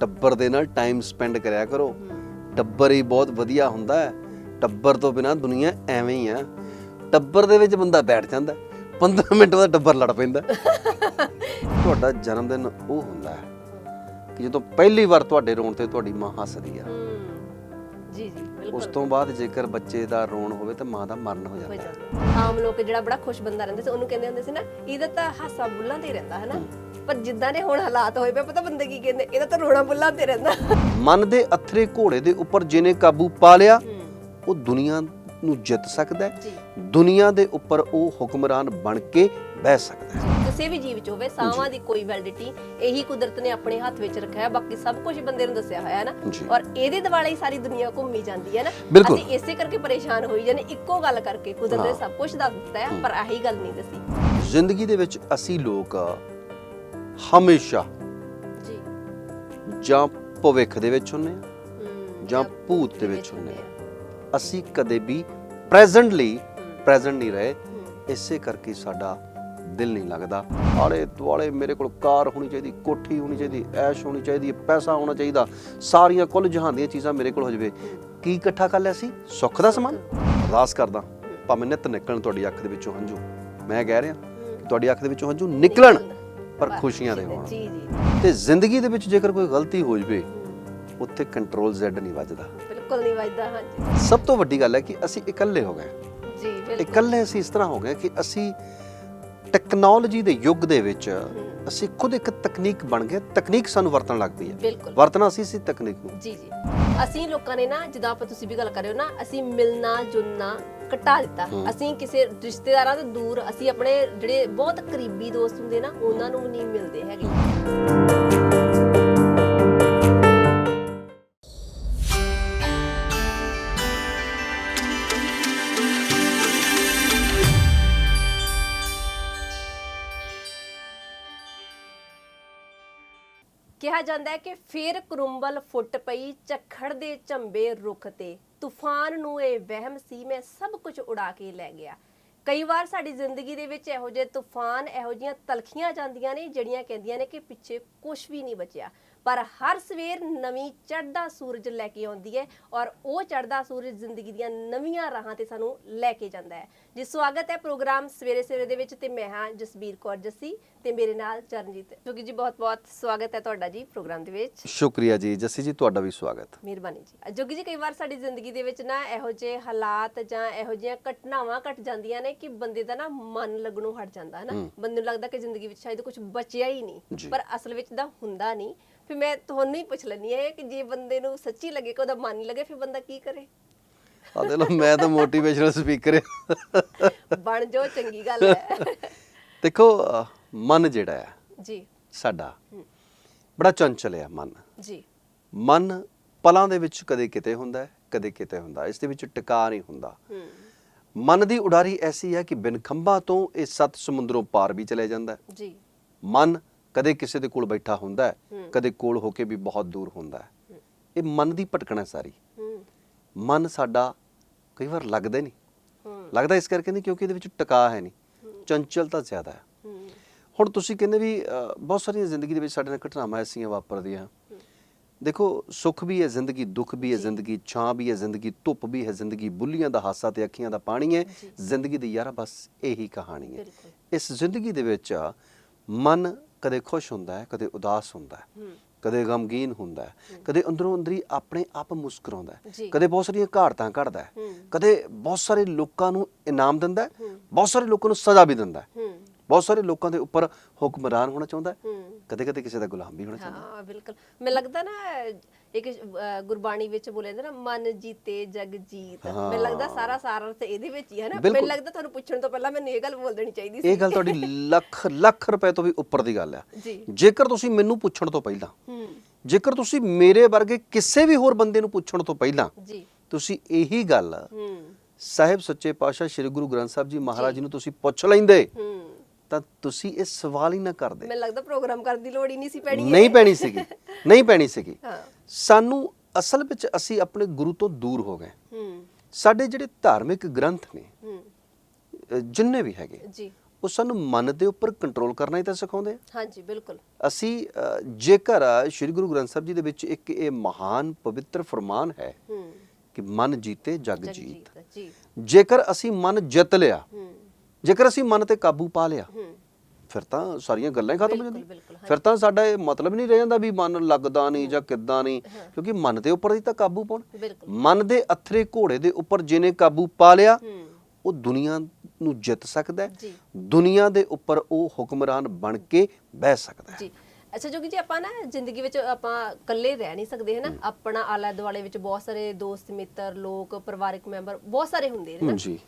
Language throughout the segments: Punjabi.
ਟੱਬਰ ਦੇ ਨਾਲ ਟਾਈਮ ਸਪੈਂਡ ਕਰਿਆ ਕਰੋ। ਟੱਬਰ ਹੀ ਬਹੁਤ ਵਧੀਆ ਹੁੰਦਾ ਹੈ। ਟੱਬਰ ਤੋਂ ਬਿਨਾ ਦੁਨੀਆ ਐਵੇਂ ਹੀ ਆ ਟੱਬਰ ਦੇ ਵਿੱਚ ਬੰਦਾ ਬੈਠ ਜਾਂਦਾ 15 ਮਿੰਟ ਬਾਅਦ ਟੱਬਰ ਲੜ ਪੈਂਦਾ ਤੁਹਾਡਾ ਜਨਮ ਦਿਨ ਉਹ ਹੁੰਦਾ ਹੈ ਕਿ ਜਦੋਂ ਪਹਿਲੀ ਵਾਰ ਤੁਹਾਡੇ ਰੋਣ ਤੇ ਤੁਹਾਡੀ ਮਾਂ ਹੱਸਦੀ ਆ। ਜੀ ਜੀ। ਉਸ ਤੋਂ ਬਾਅਦ ਜੇਕਰ ਬੱਚੇ ਦਾ ਰੋਣ ਹੋਵੇ ਤਾਂ ਮਾਂ ਦਾ ਮਰਨ ਹੋ ਜਾਂਦਾ ਹੈ। ਆਮ ਲੋਕ ਜਿਹੜਾ ਬੜਾ ਖੁਸ਼ ਬੰਦਾ ਰਹਿੰਦਾ ਸੀ ਉਹਨੂੰ ਕਹਿੰਦੇ ਹੁੰਦੇ ਸੀ ਨਾ ਇਹਦਾ ਤਾਂ ਹਾਸਾ ਬੁੱਲਾਂ ਤੇ ਹੀ ਰਹਿੰਦਾ ਹੈ ਨਾ ਪਰ ਜਿੱਦਾਂ ਦੇ ਹੁਣ ਹਾਲਾਤ ਹੋਏ ਪਏ ਪਤਾ ਬੰਦੇ ਕੀ ਕਹਿੰਦੇ ਇਹਦਾ ਤਾਂ ਰੋਣਾ ਬੁੱਲਾਂ ਤੇ ਰਹਿੰਦਾ। ਮਨ ਦੇ ਅਥਰੇ ਘੋੜੇ ਦੇ ਉੱਪਰ ਜਿਹਨੇ ਕਾਬੂ ਪਾ ਲਿਆ ਉਹ ਦੁਨੀਆ ਨੂੰ ਜਿੱਤ ਸਕਦਾ ਹੈ। ਜੀ। ਦੁਨੀਆ ਦੇ ਉੱਪਰ ਉਹ ਹੁਕਮਰਾਨ ਬਣ ਕੇ ਬਹਿ ਸਕਦਾ ਹੈ। ਕਿਸੇ ਵੀ ਜੀਵ ਚ ਹੋਵੇ ਸਾਵਾਂ ਦੀ ਕੋਈ ਵੈਲਿਡਿਟੀ ਇਹੀ ਕੁਦਰਤ ਨੇ ਆਪਣੇ ਹੱਥ ਵਿੱਚ ਰੱਖਿਆ ਹੈ ਬਾਕੀ ਸਭ ਕੁਝ ਬੰਦੇ ਨੂੰ ਦੱਸਿਆ ਹੋਇਆ ਹੈ ਨਾ। ਔਰ ਇਹਦੇ ਦਿਵਾਲੇ ਹੀ ਸਾਰੀ ਦੁਨੀਆ ਘੁੰਮੀ ਜਾਂਦੀ ਹੈ ਨਾ। ਅਸੀਂ ਇਸੇ ਕਰਕੇ ਪਰੇਸ਼ਾਨ ਹੋਈ ਜਾਂਦੇ ਇੱਕੋ ਗੱਲ ਕਰਕੇ ਕੁਦਰਤ ਨੇ। ਸਭ ਕੁਝ ਦੱਸ ਦਿੱਤਾ ਹੈ ਪਰ ਆਹੀ ਗੱਲ ਨਹੀਂ ਦੱਸੀ। ਜ਼ਿੰਦਗੀ ਦੇ ਵਿੱਚ ਅਸੀਂ ਲੋਕ ਹਮੇਸ਼ਾ ਜੀ। ਜਾਂ ਭਵਿੱਖ ਦੇ ਵਿੱਚ ਹੁੰਨੇ ਆ ਜਾਂ ਭੂਤ ਦੇ ਵਿੱਚ ਹੁੰਨੇ ਆ। ਅਸੀਂ ਕਦੇ ਵੀ ਪ੍ਰੈਜ਼ੈਂਟਲੀ ਪ੍ਰੈਜ਼ੈਂਟ ਨਹੀਂ ਰਹੇ। ਇਸੇ ਕਰਕੇ ਸਾਡਾ ਦਿਲ ਨਹੀਂ ਲੱਗਦਾ। ਆਲੇ ਦੁਆਲੇ ਮੇਰੇ ਕੋਲ ਕਾਰ ਹੋਣੀ ਚਾਹੀਦੀ ਕੋਠੀ ਹੋਣੀ ਚਾਹੀਦੀ ਐਸ਼ ਹੋਣੀ ਚਾਹੀਦੀ ਪੈਸਾ ਹੋਣਾ ਚਾਹੀਦਾ। ਸਾਰੀਆਂ ਕੁੱਲ ਜਹਾਨ ਦੀਆਂ ਚੀਜ਼ਾਂ ਮੇਰੇ ਕੋਲ ਹੋ ਜਵੇ। ਕੀ ਇਕੱਠਾ ਕਰ ਲਿਆ ਸੀ? ਸੁੱਖ ਦਾ ਸਮਾਨ? ਅਰਦਾਸ ਕਰਦਾ ਭਾਵੇਂ ਨਿਤ ਨਿਕਲਣ ਤੁਹਾਡੀ ਅੱਖ ਦੇ ਵਿੱਚੋਂ ਹੰਝੂ। ਮੈਂ ਕਹਿ ਰਿਹਾ ਤੁਹਾਡੀ ਅੱਖ ਦੇ ਵਿੱਚੋਂ ਹੰਝੂ ਨਿਕਲਣ ਪਰ ਖੁਸ਼ੀਆਂ ਦੇ ਹੋਣ। ਜੀ ਜੀ। ਤੇ ਜ਼ਿੰਦਗੀ ਦੇ ਵਿੱਚ ਜੇਕਰ ਕੋਈ ਗਲਤੀ ਹੋ ਜਵੇ ਉੱਥੇ ਕੰਟਰੋਲ Z ਨਹੀਂ ਵੱਜਦਾ। ਬਿਲਕੁਲ ਨਹੀਂ ਵੱਜਦਾ ਹਾਂਜੀ। ਸਭ ਤੋਂ ਵੱਡੀ ਗੱਲ ਹੈ ਕਿ ਅਸੀਂ ਇਕੱਲੇ ਹੋ ਗਏ। ਜੀ ਬਿਲਕੁਲ। ਇਕੱਲੇ ਅਸੀਂ ਇਸ ਤਰ੍ਹਾਂ ਹੋ ਗਏ ਕਿ ਅਸੀਂ ਟੈਕਨੋਲੋਜੀ ਦੇ ਯੁੱਗ ਦੇ ਵਿੱਚ ਅਸੀਂ ਖੁਦ ਇੱਕ ਤਕਨੀਕ ਬਣ ਗਏ ਤਕਨੀਕ ਸਾਨੂੰ ਵਰਤਣ ਲੱਗ ਪਈ ਹੈ। ਬਿਲਕੁਲ। ਵਰਤਣਾ ਅਸੀਂ ਸੀ ਤਕਨੀਕ ਨੂੰ। ਜੀ ਜੀ। ਅਸੀਂ ਲੋਕਾਂ ਨੇ ਨਾ ਜਿੱਦਾਂ ਆਪਾਂ ਤੁਸੀਂ ਵੀ ਗੱਲ ਕਰ ਰਹੇ ਹੋ ਨਾ ਅਸੀਂ ਮਿਲਣਾ ਜੁਲਣਾ ਘਟਾ ਦਿੱਤਾ। ਅਸੀਂ ਕਿਸੇ ਰਿਸ਼ਤੇਦਾਰਾਂ ਤੋਂ ਦੂਰ ਅਸੀਂ ਆਪਣੇ ਜਿਹੜੇ ਬਹੁਤ ਕਰੀਬੀ ਦੋਸਤ ਹੁੰਦੇ ਨਾ ਉਹਨਾਂ ਨੂੰ ਵੀ ਨਹੀਂ ਮਿਲਦੇ ਹੈਗੇ। ਕਿਹਾ ਜਾਂਦਾ ਹੈ ਕਿ ਫੇਰ ਕਰੁੰਬਲ ਫੁੱਟ ਪਈ, ਝੱਖੜ ਦੇ ਝੰਬੇ ਰੁੱਖ ਤੇ। ਤੂਫਾਨ ਨੂੰ ਇਹ ਵਹਿਮ ਸੀ, ਮੈਂ ਸਭ ਕੁਝ ਉਡਾ ਕੇ ਲੈ ਗਿਆ। ਕਈ ਵਾਰ ਸਾਡੀ ਜ਼ਿੰਦਗੀ ਦੇ ਵਿੱਚ ਇਹੋ ਜਿਹੇ ਤੂਫਾਨ, ਇਹੋ ਜਿਹੀਆਂ ਤਲਖੀਆਂ ਜਾਂਦੀਆਂ ਨੇ, ਜਿਹੜੀਆਂ ਕਹਿੰਦੀਆਂ ਨੇ ਕਿ ਪਿੱਛੇ ਕੁਝ ਵੀ ਨਹੀਂ ਬਚਿਆ। ਪਰ ਹਰ ਸਵੇਰ ਨਵੀਂ ਚੜ੍ਹਦਾ ਸੂਰਜ ਲੈ ਕੇ ਆਉਂਦੀ ਹੈ ਔਰ ਉਹ ਚੜ੍ਹਦਾ ਸੂਰਜ ਜ਼ਿੰਦਗੀ ਦੀਆਂ ਨਵੀਆਂ ਰਾਹਾਂ ਤੇ ਸਾਨੂੰ ਲੈ ਕੇ ਜਾਂਦਾ ਹੈ। ਜੀ ਸਵਾਗਤ ਹੈ ਪ੍ਰੋਗਰਾਮ ਸਵੇਰੇ ਸਵੇਰੇ ਦੇ ਵਿੱਚ ਤੇ ਮੈਂ ਹਾਂ ਜਸਬੀਰ ਕੌਰ ਜੱਸੀ ਤੇ ਮੇਰੇ ਨਾਲ ਚਰਨਜੀਤ ਜੋਗੀ ਜੀ ਬਹੁਤ ਬਹੁਤ ਸਵਾਗਤ ਹੈ ਤੁਹਾਡਾ ਜੀ ਪ੍ਰੋਗਰਾਮ ਦੇ ਵਿੱਚ। ਸ਼ੁਕਰੀਆ ਜੀ। ਜੱਸੀ ਜੀ ਤੁਹਾਡਾ ਵੀ ਸਵਾਗਤ। ਮਿਹਰਬਾਨੀ ਜੀ। ਜੋਗੀ ਜੀ ਕਈ ਵਾਰ ਸਾਡੀ ਜ਼ਿੰਦਗੀ ਦੇ ਵਿੱਚ ਨਾ ਇਹੋ ਜਿਹੇ ਹਾਲਾਤ ਜਾਂ ਇਹੋ ਜਿਹੀਆਂ ਘਟਨਾਵਾਂ ਘਟ ਜਾਂਦੀਆਂ ਨੇ ਕਿ ਬੰਦੇ ਦਾ ਨਾ ਮਨ ਲੱਗਣੋਂ ਹਟ ਜਾਂਦਾ ਹੈ। ਨਾ ਬੰਦੇ ਨੂੰ ਲੱਗਦਾ ਕਿ ਜ਼ਿੰਦਗੀ ਵਿੱਚ ਸ਼ਾਇਦ ਕੁਝ ਬਚਿਆ ਹੀ ਨਹੀਂ। ਪਰ ਅਸਲ ਵਿੱਚ ਤਾਂ ਹੁੰਦਾ ਨਹੀਂ। ਫਿਰ ਮੈਂ ਤੁਹਾਨੂੰ ਹੀ ਪੁੱਛ ਲੈਣੀ ਹੈ ਕਿ ਜੇ ਬੰਦੇ ਨੂੰ ਸੱਚੀ ਲੱਗੇ ਕਿ ਉਹਦਾ ਮਨ ਨਹੀਂ ਲੱਗੇ ਫਿਰ ਬੰਦਾ ਕੀ ਕਰੇ? ਆ ਦੇ ਲੋ ਮੈਂ ਤਾਂ ਮੋਟੀਵੇਸ਼ਨਲ ਸਪੀਕਰ ਹਾਂ। ਬਣ ਜੋ ਚੰਗੀ ਗੱਲ ਹੈ। ਦੇਖੋ ਮਨ ਜਿਹੜਾ ਹੈ ਜੀ। ਸਾਡਾ ਬੜਾ ਚੰਚਲ ਹੈ ਮਨ। ਜੀ। ਮਨ ਪਲਾਂ ਦੇ ਵਿੱਚ ਕਦੇ ਕਿਤੇ ਹੁੰਦਾ ਹੈ ਕਦੇ ਕਿਤੇ ਹੁੰਦਾ। ਇਸ ਦੇ ਵਿੱਚ ਟਿਕਾ ਨਹੀਂ ਹੁੰਦਾ। ਮਨ ਦੀ ਉਡਾਰੀ ਐਸੀ ਹੈ ਕਿ ਬਿਨ ਖੰਭਾਂ ਤੋਂ ਇਹ ਸੱਤ ਸਮੁੰਦਰੋਂ ਪਾਰ ਵੀ ਚਲੇ ਜਾਂਦਾ ਜੀ। ਮਨ ਕਦੇ ਕਿਸੇ ਦੇ ਕੋਲ ਬੈਠਾ ਹੁੰਦਾ ਹੈ ਕਦੇ ਕੋਲ ਹੋ ਕੇ ਵੀ ਬਹੁਤ ਦੂਰ ਹੁੰਦਾ ਹੈ। ਇਹ ਮਨ ਦੀ ਭਟਕਣਾ ਸਾਰੀ। ਮਨ ਸਾਡਾ ਕਈ ਵਾਰ ਲੱਗਦਾ ਨਹੀਂ। ਲੱਗਦਾ ਇਸ ਕਰਕੇ ਨਹੀਂ ਕਿਉਂਕਿ ਇਹਦੇ ਵਿੱਚ ਟਿਕਾ ਹੈ ਨਹੀਂ। ਚੰਚਲਤਾ ਜ਼ਿਆਦਾ ਹੈ। ਹੁਣ ਤੁਸੀਂ ਕਹਿੰਦੇ ਵੀ ਬਹੁਤ ਸਾਰੀਆਂ ਜ਼ਿੰਦਗੀ ਦੇ ਵਿੱਚ ਸਾਡੇ ਨਾਲ ਘਟਨਾਵਾਂ ਐਸੀਆਂ ਵਾਪਰਦੀਆਂ। ਦੇਖੋ ਸੁੱਖ ਵੀ ਹੈ ਜ਼ਿੰਦਗੀ ਦੁੱਖ ਵੀ ਹੈ ਜ਼ਿੰਦਗੀ ਛਾਂ ਵੀ ਹੈ ਜ਼ਿੰਦਗੀ ਧੁੱਪ ਵੀ ਹੈ ਜ਼ਿੰਦਗੀ ਬੁੱਲੀਆਂ ਦਾ ਹਾਸਾ ਤੇ ਅੱਖੀਆਂ ਦਾ ਪਾਣੀ ਹੈ। ਜ਼ਿੰਦਗੀ ਦੀ ਯਾਰਾ ਬਸ ਇਹੀ ਕਹਾਣੀ ਹੈ। ਇਸ ਜ਼ਿੰਦਗੀ ਦੇ ਵਿੱਚ ਮਨ ਕਦੇ ਖੁਸ਼ ਹੁੰਦਾ ਹੈ ਕਦੇ ਉਦਾਸ ਹੁੰਦਾ ਹੈ ਕਦੇ ਗਮਗੀਨ ਹੁੰਦਾ ਹੈ ਕਦੇ ਅੰਦਰੋਂ ਅੰਦਰੀ ਆਪਣੇ ਆਪ ਮੁਸਕਰਾਉਂਦਾ ਹੈ। ਕਦੇ ਬਹੁਤ ਸਾਰੀਆਂ ਘਾੜਤਾਂ ਕੱਢਦਾ ਹੈ ਕਦੇ ਬਹੁਤ ਸਾਰੇ ਲੋਕਾਂ ਨੂੰ ਇਨਾਮ ਦਿੰਦਾ ਹੈ ਬਹੁਤ ਸਾਰੇ ਲੋਕਾਂ ਨੂੰ ਸਜ਼ਾ ਵੀ ਦਿੰਦਾ ਹੂੰ। ਬਹੁਤ ਸਾਰੇ ਲੋਕਾਂ ਦੇ ਉੱਪਰ ਹੁਕਮਰਾਨ ਹੋਣਾ ਚਾਹੁੰਦਾ ਕਦੇ ਕਦੇ ਕਿਸੇ ਦਾ ਗੁਲਾਮ ਵੀ ਹੋਣਾ ਚਾਹੁੰਦਾ ਹੈ। ਬਿਲਕੁਲ। ਮੈਨੂੰ ਲੱਗਦਾ ਨਾ ਇੱਕ ਗੁਰਬਾਣੀ ਵਿੱਚ ਬੋਲੇ ਜਾਂਦੇ ਨਾ ਮਨ ਜੀਤੇ ਜਗ ਜੀਤ। ਮੈਨੂੰ ਲੱਗਦਾ ਸਾਰਾ ਸਾਰਾ ਅਰਥ ਇਹਦੇ ਵਿੱਚ ਹੀ ਹੈ ਨਾ। ਮੈਨੂੰ ਲੱਗਦਾ ਤੁਹਾਨੂੰ ਪੁੱਛਣ ਤੋਂ ਪਹਿਲਾਂ ਮੈਨੂੰ ਇਹ ਗੱਲ ਬੋਲ ਦੇਣੀ ਚਾਹੀਦੀ ਸੀ। ਇਹ ਗੱਲ ਤੁਹਾਡੀ ਲੱਖ ਲੱਖ ਰੁਪਏ ਤੋਂ ਵੀ ਉੱਪਰ ਦੀ ਗੱਲ ਹੈ ਜੇਕਰ ਤੁਸੀਂ ਮੈਨੂੰ ਪੁੱਛਣ ਤੋਂ ਪਹਿਲਾਂ ਜੇਕਰ ਤੁਸੀਂ ਮੇਰੇ ਵਰਗੇ ਕਿਸੇ ਵੀ ਹੋਰ ਬੰਦੇ ਨੂੰ ਪੁੱਛਣ ਤੋਂ ਪਹਿਲਾਂ ਜੀ। ਤੁਸੀਂ ਇਹੀ ਗੱਲ ਹੂੰ। ਸਾਹਿਬ ਸੱਚੇ ਪਾਤਸ਼ਾਹ ਸ੍ਰੀ ਗੁਰੂ ਗ੍ਰੰਥ ਸਾਹਿਬ ਜੀ ਮਹਾਰਾਜ ਜੀ। ਨੂੰ ਤੁਸੀਂ ਪੁੱਛ ਲੈਂਦੇ। ਹੂੰ। ਤਾਂ ਤੁਸੀਂ ਇਹ ਸਵਾਲ ਹੀ ਨਾ ਕਰਦੇ। ਮੈਨੂੰ ਲੱਗਦਾ ਪ੍ਰੋਗਰਾਮ ਕਰਨ ਦੀ ਲੋੜ ਹੀ ਨਹੀਂ ਸੀ ਪੈਣੀ ਨਹੀਂ ਪੈਣੀ ਸੀਗੀ। ਨਹੀਂ ਪੈਣੀ ਸੀਗੀ। ਹਾਂ। ਸਾਨੂੰ ਅਸਲ ਵਿੱਚ ਅਸੀਂ ਆਪਣੇ ਗੁਰੂ ਤੋਂ ਦੂਰ ਹੋ ਗਏ। ਹੂੰ। ਸਾਡੇ ਜਿਹੜੇ ਧਾਰਮਿਕ ਗ੍ਰੰਥ ਨੇ ਹੂੰ। ਜਿੰਨੇ ਵੀ ਹੈਗੇ ਜੀ। ਉਹ ਸਾਨੂੰ ਮਨ ਦੇ ਉੱਪਰ ਕੰਟਰੋਲ ਕਰਨਾ ਹੀ ਤਾਂ ਸਿਖਾਉਂਦੇ ਆ। ਹਾਂਜੀ ਬਿਲਕੁਲ। ਅਸੀਂ ਅ, ਜੇਕਰ ਸ਼੍ਰੀ ਗੁਰੂ ਗ੍ਰੰਥ ਸਾਹਿਬ ਜੀ ਦੇ ਵਿੱਚ ਇੱਕ ਇਹ ਮਹਾਨ ਪਵਿੱਤਰ ਫਰਮਾਨ ਹੈ ਹੂੰ। ਕਿ ਮਨ ਜੀਤੇ ਜਗ ਜੀਤ ਜੀ। ਜੇਕਰ ਅਸੀਂ ਮਨ ਜਿੱਤ ਲਿਆ ਹੂੰ। ਜੇਕਰ ਅਸੀਂ ਮਨ ਤੇ ਕਾਬੂ ਪਾ ਲਿਆ ਫਿਰ ਤਾਂ ਸਾਰੀਆਂ ਗੱਲਾਂ ਹੀ ਖਤਮ ਹੋ ਜਾਂਦੀਆਂ। ਫਿਰ ਤਾਂ ਸਾਡਾ ਇਹ ਮਤਲਬ ਨਹੀਂ ਰਹਿ ਜਾਂਦਾ ਵੀ ਮਨ ਲੱਗਦਾ ਨਹੀਂ ਜਾਂ ਕਿੱਦਾਂ ਨਹੀਂ ਕਿਉਂਕਿ ਮਨ ਦੇ ਉੱਪਰ ਹੀ ਤਾਂ ਕਾਬੂ ਪਾਉਣਾ। ਮਨ ਦੇ ਅਥਰੇ ਘੋੜੇ ਦੇ ਉੱਪਰ ਜਿਹਨੇ ਕਾਬੂ ਪਾ ਲਿਆ ਉਹ ਦੁਨੀਆ ਨੂੰ ਜਿੱਤ ਸਕਦਾ ਹੈ। ਦੁਨੀਆ ਦੇ ਉੱਪਰ ਉਹ ਹੁਕਮਰਾਨ ਬਣ ਕੇ ਬਹਿ ਸਕਦਾ ਹੈ। ਜੀ। ਅੱਛਾ ਜੋਗੀ ਜੀ ਆਪਾਂ ਨਾ ਜ਼ਿੰਦਗੀ ਵਿੱਚ ਆਪਾਂ ਇਕੱਲੇ ਰਹਿ ਨਹੀਂ ਸਕਦੇ ਹਨਾ? ਆਪਣਾ ਆਲਾ ਦੁਆਲੇ ਵਿੱਚ ਬਹੁਤ ਸਾਰੇ ਦੋਸਤ ਮਿੱਤਰ ਲੋਕ ਪਰਿਵਾਰਕ ਮੈਂਬਰ ਬਹੁਤ ਸਾਰੇ ਹੁੰਦੇ ਨੇ ਨਾ ਜੀ।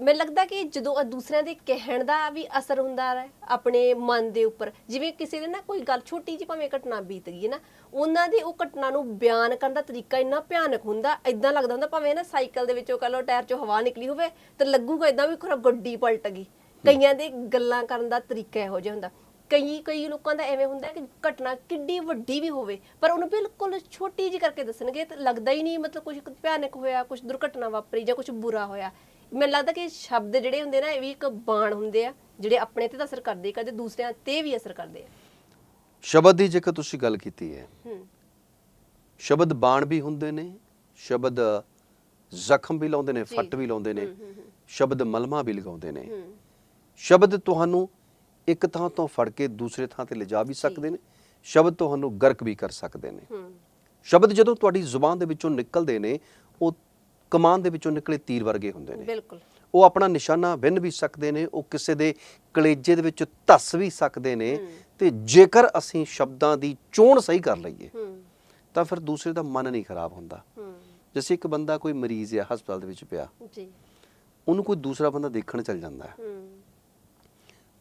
ਮੈਨੂੰ ਲੱਗਦਾ ਕਿ ਜਦੋਂ ਦੂਸਰਿਆਂ ਦੇ ਕਹਿਣ ਦਾ ਵੀ ਅਸਰ ਹੁੰਦਾ ਹੈ ਆਪਣੇ ਮਨ ਦੇ ਉੱਪਰ ਜਿਵੇਂ ਕਿਸੇ ਨੇ ਨਾ ਕੋਈ ਗੱਲ ਛੋਟੀ ਜਿਹੀ ਭਾਵੇਂ ਘਟਨਾ ਬੀਤ ਗਈ ਹੈ ਨਾ ਉਹਨਾਂ ਦੀ ਉਹ ਘਟਨਾ ਨੂੰ ਬਿਆਨ ਕਰਨ ਦਾ ਤਰੀਕਾ ਇੰਨਾ ਭਿਆਨਕ ਹੁੰਦਾ ਇਦਾਂ ਲੱਗਦਾ ਹੁੰਦਾ ਭਾਵੇਂ ਨਾ ਸਾਈਕਲ ਦੇ ਵਿੱਚੋਂ ਕਹ ਟਾਇਰ ਚੋਂ ਹਵਾ ਨਿਕਲੀ ਹੋਵੇ ਤੇ ਲੱਗੂਗਾ ਇਦਾਂ ਵੀ ਖਰਾ ਗੱਡੀ ਪਲਟ ਗਈ। ਕਈਆਂ ਦੇ ਗੱਲਾਂ ਕਰਨ ਦਾ ਤਰੀਕਾ ਇਹੋ ਜਿਹਾ ਹੁੰਦਾ। ਕਈ ਕਈ ਲੋਕਾਂ ਦਾ ਐਵੇਂ ਹੁੰਦਾ ਕਿ ਘਟਨਾ ਕਿੱਡੀ ਵੱਡੀ ਵੀ ਹੋਵੇ ਪਰ ਉਹਨੂੰ ਬਿਲਕੁਲ ਛੋਟੀ ਜਿਹੀ ਕਰਕੇ ਦੱਸਣਗੇ ਤੇ ਲੱਗਦਾ ਹੀ ਨਹੀਂ ਮਤਲਬ ਕੁਝ ਭਿਆਨਕ ਹੋਇਆ ਕੁਝ ਦੁਰਘਟਨਾ ਵਾਪਰੀ ਜਾਂ ਕੁਝ ਬੁਰਾ ਹੋਇਆ। ਮੈਨੂੰ ਲੱਗਦਾ ਕਿ ਸ਼ਬਦ ਜਿਹੜੇ ਹੁੰਦੇ ਨਾ ਇਹ ਵੀ ਇੱਕ ਬਾਣ ਹੁੰਦੇ ਆ ਜਿਹੜੇ ਆਪਣੇ ਤੇ ਤਾਂ ਅਸਰ ਕਰਦੇ ਕਦੇ ਦੂਸਰਿਆਂ ਤੇ ਵੀ ਅਸਰ ਕਰਦੇ ਆ। ਸ਼ਬਦ ਦੀ ਜੇਕਰ ਤੁਸੀਂ ਗੱਲ ਕੀਤੀ ਹੈ ਹੂੰ। ਸ਼ਬਦ ਬਾਣ ਵੀ ਹੁੰਦੇ ਨੇ ਸ਼ਬਦ ਜ਼ਖਮ ਵੀ ਲਾਉਂਦੇ ਨੇ। ਫੱਟ ਵੀ ਲਾਉਂਦੇ ਨੇ। ਸ਼ਬਦ ਮਲਮਾ ਵੀ ਲਗਾਉਂਦੇ ਨੇ। ਸ਼ਬਦ ਤੁਹਾਨੂੰ ਇੱਕ ਥਾਂ ਤੋਂ ਫੜ ਕੇ ਦੂਸਰੇ ਥਾਂ ਤੇ ਲਿਜਾ ਵੀ ਸਕਦੇ ਨੇ ਸ਼ਬਦ ਤੁਹਾਨੂੰ ਗਰਕ ਵੀ ਕਰ ਸਕਦੇ ਨੇ। ਸ਼ਬਦ ਜਦੋਂ ਤੁਹਾਡੀ ਜ਼ੁਬਾਨ ਦੇ ਵਿੱਚੋਂ ਨਿਕਲਦੇ ਨੇ ਉਹ ਕਮਾਨ ਦੇ ਵਿੱਚੋਂ ਨਿਕਲੇ ਤੀਰ ਵਰਗੇ ਹੁੰਦੇ ਨੇ। ਬਿਲਕੁਲ। ਉਹ ਆਪਣਾ ਨਿਸ਼ਾਨਾ ਵਿੰਨ ਵੀ ਸਕਦੇ ਨੇ ਉਹ ਕਿਸੇ ਦੇ ਕਲੇਜੇ ਦੇ ਵਿੱਚ ਧੱਸ ਵੀ ਸਕਦੇ ਨੇ। ਤੇ ਜੇਕਰ ਅਸੀਂ ਸ਼ਬਦਾਂ ਦੀ ਚੋਣ ਸਹੀ ਕਰ ਲਈਏ ਤਾਂ ਫਿਰ ਦੂਸਰੇ ਦਾ ਮਨ ਨਹੀਂ ਖਰਾਬ ਹੁੰਦਾ। ਜਿਵੇਂ ਇੱਕ ਬੰਦਾ ਕੋਈ ਮਰੀਜ਼ ਹੈ ਹਸਪਤਾਲ ਦੇ ਵਿੱਚ ਪਿਆ ਜੀ। ਉਹਨੂੰ ਕੋਈ ਦੂਸਰਾ ਬੰਦਾ ਦੇਖਣ ਚੱਲ ਜਾਂਦਾ ਹੈ।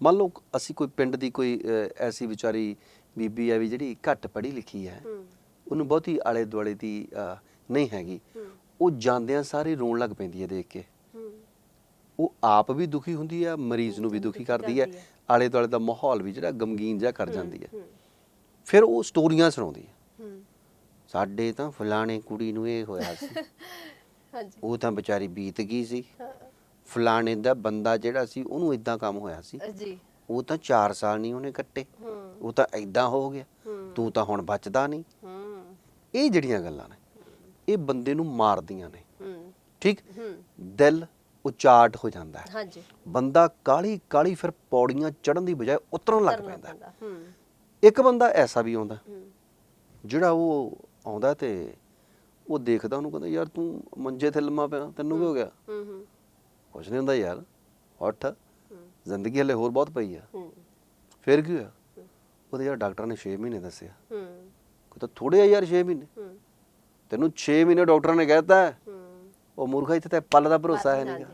ਮੰਨ ਲਓ ਅਸੀਂ ਕੋਈ ਪਿੰਡ ਦੀ ਕੋਈ ਐਸੀ ਵਿਚਾਰੀ ਬੀਬੀ ਹੈ ਵੀ ਜਿਹੜੀ ਘੱਟ ਪੜ੍ਹੀ ਲਿਖੀ ਹੈ ਉਹਨੂੰ ਬਹੁਤੀ ਆਲੇ ਦੁਆਲੇ ਦੀ ਨਹੀਂ ਹੈਗੀ। ਉਹ ਜਾਂਦਿਆਂ ਸਾਰੇ ਰੋਣ ਲੱਗ ਪੈਂਦੀ ਹੈ ਦੇਖ ਕੇ। ਹੂੰ। ਉਹ ਆਪ ਵੀ ਦੁਖੀ ਹੁੰਦੀ ਹੈ ਮਰੀਜ਼ ਨੂੰ ਵੀ ਦੁਖੀ ਕਰਦੀ ਹੈ। ਆਲੇ ਦੁਆਲੇ ਦਾ ਮਾਹੌਲ ਵੀ ਜਿਹੜਾ ਗਮਗੀਨ ਜਿਹਾ ਕਰ ਜਾਂਦੀ ਹੈ। ਫਿਰ ਉਹ ਸਟੋਰੀਆਂ ਸੁਣਾਉਂਦੀ ਹੈ। ਸਾਡੇ ਤਾਂ ਫਲਾਣੇ ਕੁੜੀ ਨੂੰ ਇਹ ਹੋਇਆ ਸੀ। ਹਾਂਜੀ। ਉਹ ਤਾਂ ਵਿਚਾਰੀ ਬੀਤ ਗਈ ਸੀ। ਫਲਾਣੇ ਦਾ ਬੰਦਾ ਜਿਹੜਾ ਸੀ ਉਹਨੂੰ ਇਦਾਂ ਕੰਮ ਹੋਇਆ ਸੀ। ਜੀ। ਉਹ ਤਾਂ 4 ਸਾਲ ਨਹੀਂ ਉਹਨੇ ਕੱਟੇ। ਉਹ ਤਾਂ ਐਦਾਂ ਹੋ ਗਿਆ। ਤੂੰ ਤਾਂ ਹੁਣ ਬਚਦਾ ਨਹੀਂ। ਇਹ ਜਿਹੜੀਆਂ ਗੱਲਾਂ ਨੇ। ਇਹ ਬੰਦੇ ਨੂੰ ਮਾਰਦੀਆਂ ਨੇ। ਹੂੰ। ਠੀਕ? ਦਿਲ ਉਚਾਟ ਹੋ ਜਾਂਦਾ ਹੈ। ਹਾਂਜੀ। ਬੰਦਾ ਕਾਲੀ ਕਾਲੀ ਫਿਰ ਪੌੜੀਆਂ ਚੜਨ ਦੀ ਬਜਾਏ ਉਤਰਨ ਲੱਗ ਪੈਂਦਾ। ਹੂੰ। ਇੱਕ ਬੰਦਾ ਐਸਾ ਵੀ ਆਉਂਦਾ ਜਿਹੜਾ ਉਹ ਆਉਂਦਾ ਤੇ ਉਹ ਦੇਖਦਾ ਉਹਨੂੰ ਕਹਿੰਦਾ ਯਾਰ ਤੂੰ ਮੰਜੇ ਤੇ ਲੰਮਾ ਪਿਆ ਤੈਨੂੰ ਕੀ ਹੋ ਗਿਆ? ਹੂੰ ਹੂੰ। ਕੁਛ ਨਹੀਂ ਹੁੰਦਾ ਯਾਰ ਉੱਠ। ਜ਼ਿੰਦਗੀ ਹਲੇ ਹੋਰ ਬਹੁਤ ਪਈ ਆ। ਹੂੰ। ਫਿਰ ਕੀ ਹੋਇਆ? ਉਹਦੇ ਯਾਰ ਡਾਕਟਰ ਨੇ 6 ਮਹੀਨੇ ਦੱਸਿਆ। ਹੂੰ। ਕਹਿੰਦਾ ਥੋੜੇ ਆ ਯਾਰ 6 ਮਹੀਨੇ। ਹੂੰ। ਤੈਨੂੰ 6 ਮਹੀਨੇ ਡਾਕਟਰ ਨੇ ਕਹਿਤਾ ਉਹ ਮੂਰਖਾ ਇੱਥੇ ਤਾਂ ਪੱਲ ਦਾ ਭਰੋਸਾ ਹੈ ਨਹੀਂਗਾ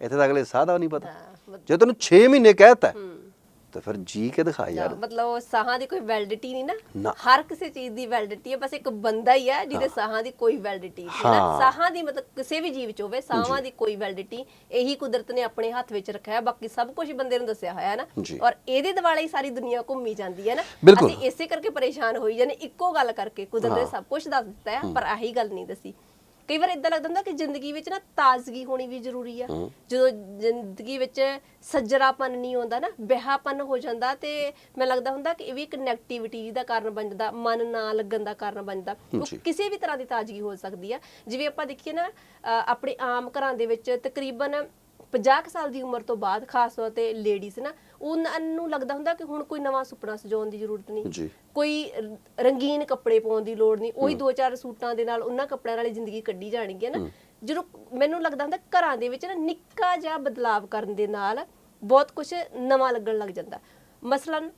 ਇੱਥੇ ਤਾਂ ਅਗਲੇ ਸਾਹ ਦਾ ਨਹੀਂ ਪਤਾ। ਜੇ ਤੈਨੂੰ 6 ਮਹੀਨੇ ਕਹਿਤਾ ਤਾਂ ਫਿਰ ਜੀ ਕੇ ਦਿਖਾ ਯਾਰ ਮਤਲਬ ਉਹ ਸਾਹਾਂ ਦੀ ਕੋਈ ਵੈਲਿਡਿਟੀ ਨਹੀਂ ਨਾ। ਹਰ ਕਿਸੇ ਚੀਜ਼ ਦੀ ਵੈਲਿਡਿਟੀ ਹੈ ਬਸ ਇੱਕ ਬੰਦਾ ਹੀ ਹੈ ਜਿਹਦੇ ਸਾਹਾਂ ਦੀ ਕੋਈ ਵੈਲਿਡਿਟੀ ਨਹੀਂ ਨਾ। ਸਾਹਾਂ ਦੀ ਮਤਲਬ ਕਿਸੇ ਵੀ ਜੀਵ ਚ ਹੋਵੇ ਸਾਹਾਂ ਦੀ ਕੋਈ ਵੈਲਿਡਿਟੀ ਇਹੀ ਕੁਦਰਤ ਨੇ ਆਪਣੇ ਹੱਥ ਵਿੱਚ ਰੱਖਿਆ ਹੈ ਬਾਕੀ ਸਭ ਕੁਝ ਬੰਦੇ ਨੂੰ ਦੱਸਿਆ ਹੋਇਆ ਹੈ ਨਾ। ਔਰ ਇਹਦੇ ਦਿਵਾਲੇ ਹੀ ਸਾਰੀ ਦੁਨੀਆ ਘੁੰਮੀ ਜਾਂਦੀ ਹੈ ਨਾ। ਅਸੀਂ ਇਸੇ ਕਰਕੇ ਪਰੇਸ਼ਾਨ ਹੋਈ ਜਾਂਦੇ ਇੱਕੋ ਗੱਲ ਕਰਕੇ ਕੁਦਰਤ ਨੇ। ਸਭ ਕੁਝ ਦੱਸ ਦਿੱਤਾ ਹੈ ਪਰ ਆਹੀ ਗੱਲ ਨਹੀਂ ਦੱਸੀ ਕਈ ਵਾਰ ਇਦਾਂ ਲੱਗਦਾ ਹੁੰਦਾ ਕਿ ਜ਼ਿੰਦਗੀ ਵਿੱਚ ਨਾ ਤਾਜ਼ਗੀ ਹੋਣੀ ਵੀ ਜ਼ਰੂਰੀ ਆ। ਜਦੋਂ ਜ਼ਿੰਦਗੀ ਵਿੱਚ ਸੱਜਰਾਪਨ ਨਹੀਂ ਆਉਂਦਾ ਨਾ ਵਿਆਹਪਨ ਹੋ ਜਾਂਦਾ ਤੇ ਮੈਨੂੰ ਲੱਗਦਾ ਹੁੰਦਾ ਕਿ ਇਹ ਵੀ ਇੱਕ ਨੈਗੇਟਿਵਿਟੀ ਦਾ ਕਾਰਨ ਬਣ ਜਾਂਦਾ ਮਨ ਨਾ ਲੱਗਣ ਦਾ ਕਾਰਨ ਬਣਦਾ। ਕਿਸੇ ਵੀ ਤਰ੍ਹਾਂ ਦੀ ਤਾਜ਼ਗੀ ਹੋ ਸਕਦੀ ਆ ਜਿਵੇਂ ਆਪਾਂ ਦੇਖੀਏ ਨਾ ਆਪਣੇ ਆਮ ਘਰਾਂ ਦੇ ਵਿੱਚ ਤਕਰੀਬਨ 50 ਕੁ ਸਾਲ ਦੀ ਉਮਰ ਤੋਂ ਬਾਅਦ ਖਾਸ ਤੌਰ ਤੇ ਲੇਡੀਜ਼ ਨਾ ਉਹਨਾਂ ਨੂੰ ਲੱਗਦਾ ਹੁੰਦਾ ਕਿ ਹੁਣ ਕੋਈ ਨਵਾਂ ਸੁਪਨਾ ਸਜਾਉਣ ਦੀ ਜ਼ਰੂਰਤ ਨਹੀਂ। ਕੋਈ ਰੰਗੀਨ ਕੱਪੜੇ ਪਾਉਣ ਦੀ ਲੋੜ ਨਹੀਂ। ਉਹੀ ਦੋ ਚਾਰ ਸੂਟਾਂ ਦੇ ਨਾਲ ਉਹਨਾਂ ਕੱਪੜਿਆਂ ਨਾਲ ਜ਼ਿੰਦਗੀ ਕੱਢੀ ਜਾਣੀ ਹੈ। ਨਾ ਜਦੋਂ ਮੈਨੂੰ ਲੱਗਦਾ ਹੁੰਦਾ ਘਰਾਂ ਦੇ ਵਿੱਚ ਨਾ ਨਿੱਕਾ ਜਿਹਾ ਬਦਲਾਵ ਕਰਨ ਦੇ ਨਾਲ ਬਹੁਤ ਕੁਝ ਨਵਾਂ ਲੱਗਣ ਲੱਗ ਜਾਂਦਾ। ਮਸਲਨ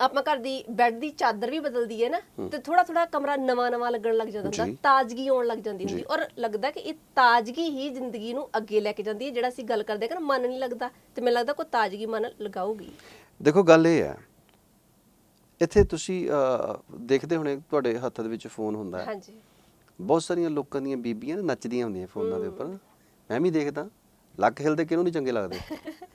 ਆਪਾਂ ਘਰ ਦੀ ਬੈੱਡ ਦੀ ਚਾਦਰ ਵੀ ਬਦਲਦੀ ਹੈ ਨਾ ਤੇ ਥੋੜਾ ਥੋੜਾ ਕਮਰਾ ਨਵਾਂ ਨਵਾਂ ਲੱਗਣ ਲੱਗ ਜਾਂਦਾ ਹੁੰਦਾ। ਤਾਜ਼ਗੀ ਆਉਣ ਲੱਗ ਜਾਂਦੀ ਹੁੰਦੀ ਔਰ ਲੱਗਦਾ ਕਿ ਇਹ ਤਾਜ਼ਗੀ ਹੀ ਜ਼ਿੰਦਗੀ ਨੂੰ ਅੱਗੇ ਲੈ ਕੇ ਜਾਂਦੀ ਹੈ ਜਿਹੜਾ ਅਸੀਂ ਗੱਲ ਕਰਦੇ ਕਿ ਮਨ ਨਹੀਂ ਲੱਗਦਾ ਤੇ ਮੈਨੂੰ ਲੱਗਦਾ ਕੋਈ ਤਾਜ਼ਗੀ ਮਨ ਲਗਾਊਗੀ। ਦੇਖੋ ਗੱਲ ਇਹ ਹੈ ਇੱਥੇ ਤੁਸੀਂ ਦੇਖਦੇ ਹੋਣੇ ਤੁਹਾਡੇ ਹੱਥ ਦੇ ਵਿੱਚ ਫੋਨ ਹੁੰਦਾ ਹੈ। ਹਾਂਜੀ। ਬਹੁਤ ਸਾਰੀਆਂ ਲੋਕਾਂ ਦੀਆਂ ਬੀਬੀਆਂ ਨੱਚਦੀਆਂ ਹੁੰਦੀਆਂ ਫੋਨਾਂ ਦੇ ਉੱਪਰ। ਮੈਂ ਵੀ ਦੇਖਦਾ ਲੱਕ ਹਿਲਦੇ ਕਿਹਨੂੰ ਨਹੀਂ ਚੰਗੇ ਲੱਗਦੇ।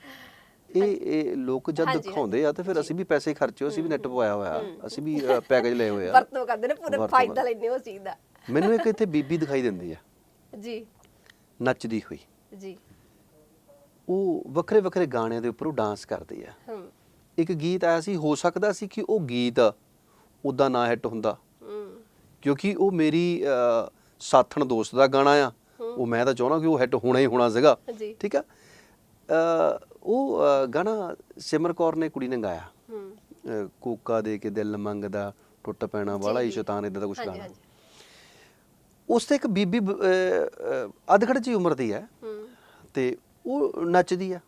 ਇਹ ਇਹ ਲੋਕ ਜਦ ਦਿਖਾਉਂਦੇ ਆ ਤੇ ਫਿਰ ਅਸੀਂ ਵੀ ਪੈਸੇ ਖਰਚੇ ਅਸੀਂ ਵੀ ਨੈਟ ਪਵਾਇਆ ਹੋਇਆ ਅਸੀਂ ਵੀ ਪੈਕੇਜ ਲਏ ਹੋਏ ਆ। ਵਰਤੋਂ ਕਰਦੇ ਨੇ ਪੂਰੇ ਫਾਇਦਾ। ਲੈਣੇ ਉਸ ਚੀਜ਼ ਦਾ। ਮੈਨੂੰ ਇੱਕ ਇੱਥੇ ਬੀਬੀ ਦਿਖਾਈ ਦਿੰਦੀ ਆ। ਜੀ। ਨੱਚਦੀ ਹੋਈ। ਜੀ। ਉਹ ਵੱਖਰੇ ਵੱਖਰੇ ਗਾਣਿਆਂ ਦੇ ਉੱਪਰ ਉਹ ਡਾਂਸ ਕਰਦੀ ਆ। ਹਮ ਇੱਕ ਗੀਤ ਆਇਆ ਸੀ ਹੋ ਸਕਦਾ ਸੀ ਕਿ ਉਹ ਗੀਤ ਉਦਾਂ ਨਾ ਹਿੱਟ ਹੁੰਦਾ। ਹਮ ਕਿਉਂਕਿ ਉਹ ਮੇਰੀ ਸਾਥਣ ਦੋਸਤ ਦਾ ਗਾਣਾ ਆ। ਉਹ ਮੈਂ ਤਾਂ ਚਾਹੁੰਦਾ ਕਿ ਉਹ ਹਿੱਟ ਹੋਣਾ ਹੀ ਹੋਣਾ ਸੀਗਾ। ਠੀਕ ਆ? ਉਹ ਗਾਣਾ ਸਿਮਰ ਕੌਰ ਨੇ ਕੁੜੀ ਨੇ ਗਾਇਆ ਕੋਕਾ ਦੇ ਕੇ ਦਿਲ ਮੰਗਦਾ ਟੁੱਟ ਪੈਣਾ ਵਾਲਾ ਹੀ। ਸ਼ੈਤਾਨ ਇਦਾਂ ਦਾ ਕੁਝ ਗਾਣਾ। ਉਸ ਤੇ ਇੱਕ ਬੀਬੀ ਅਧਖੜ ਜੀ ਉਮਰ ਦੀ ਹੈ। ਤੇ ਉਹ ਨੱਚਦੀ ਆ।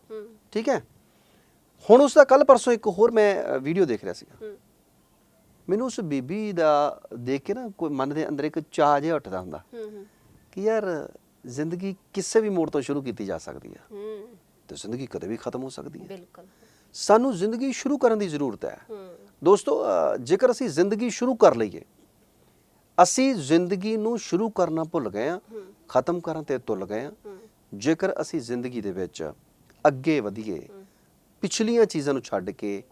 ਠੀਕ ਹੈ? ਹੁਣ ਉਸ ਦਾ ਕੱਲ ਪਰਸੋਂ ਇੱਕ ਹੋਰ ਮੈਂ ਵੀਡੀਓ ਦੇਖ ਰਿਹਾ ਸੀ ਮੈਨੂੰ ਉਸ ਬੀਬੀ ਦਾ ਦੇਖ ਕੇ ਨਾ ਕੋਈ ਮਨ ਦੇ ਅੰਦਰ ਇੱਕ ਚਾਹ ਜਿਹਾ ਉੱਠਦਾ ਹੁੰਦਾ। ਕਿ ਯਾਰ ਜ਼ਿੰਦਗੀ ਕਿਸੇ ਵੀ ਮੋੜ ਤੋਂ ਸ਼ੁਰੂ ਕੀਤੀ ਜਾ ਸਕਦੀ ਹੈ। ਹਮ ਤੇ ਜ਼ਿੰਦਗੀ ਕਦੇ ਵੀ ਖਤਮ ਹੋ ਸਕਦੀ ਹੈ। ਬਿਲਕੁਲ। ਸਾਨੂੰ ਜ਼ਿੰਦਗੀ ਸ਼ੁਰੂ ਕਰਨ ਦੀ ਜ਼ਰੂਰਤ ਹੈ। ਦੋਸਤੋ ਜੇਕਰ ਅਸੀਂ ਜ਼ਿੰਦਗੀ ਸ਼ੁਰੂ ਕਰ ਲਈਏ ਅਸੀਂ ਜ਼ਿੰਦਗੀ ਨੂੰ ਸ਼ੁਰੂ ਕਰਨਾ ਭੁੱਲ ਗਏ ਹਮ ਖਤਮ ਕਰਨ ਤੇ ਤੁੱਲ ਗਏ ਹਮ ਜੇਕਰ ਅਸੀਂ ਜ਼ਿੰਦਗੀ ਦੇ ਵਿੱਚ ਅੱਗੇ ਵਧੀਏ ਪਿਛਲੀਆਂ ਚੀਜ਼ਾਂ ਨੂੰ ਛੱਡ ਕੇ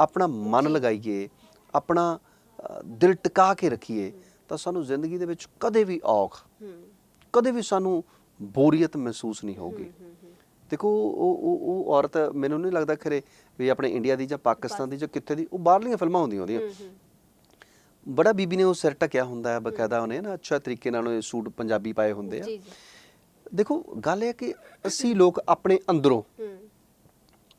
ਆਪਣਾ ਮਨ ਲਗਾਈਏ ਆਪਣਾ ਦਿਲ ਟਿਕਾ ਕੇ ਰੱਖੀਏ ਤਾਂ ਸਾਨੂੰ ਜ਼ਿੰਦਗੀ ਦੇ ਵਿੱਚ ਕਦੇ ਵੀ ਔਖ ਕਦੇ ਵੀ ਸਾਨੂੰ ਬੋਰੀਅਤ ਮਹਿਸੂਸ ਨਹੀਂ ਹੋਊਗੀ। ਦੇਖੋ ਉਹ ਉਹ ਉਹ ਔਰਤ ਮੈਨੂੰ ਨਹੀਂ ਲੱਗਦਾ ਖਰੇ ਵੀ ਆਪਣੇ ਇੰਡੀਆ ਦੀ ਜਾਂ ਪਾਕਿਸਤਾਨ ਦੀ ਜਾਂ ਕਿੱਥੇ ਦੀ ਉਹ ਬਾਹਰਲੀਆਂ ਫਿਲਮਾਂ ਹੁੰਦੀਆਂ ਹਮ ਬੜਾ ਬੀਬੀ ਨੇ ਉਹ ਸਿਰ ਟਕਿਆ ਹੁੰਦਾ ਹੈ ਬਕਾਇਦਾ ਉਹਨੇ ਨਾ ਅੱਛਾ ਤਰੀਕੇ ਨਾਲ ਉਹ ਸੂਟ ਪੰਜਾਬੀ ਪਾਏ ਹੁੰਦੇ ਆ। ਜੀ ਜੀ। ਦੇਖੋ ਗੱਲ ਇਹ ਕਿ ਅਸੀਂ ਲੋਕ ਆਪਣੇ ਅੰਦਰੋਂ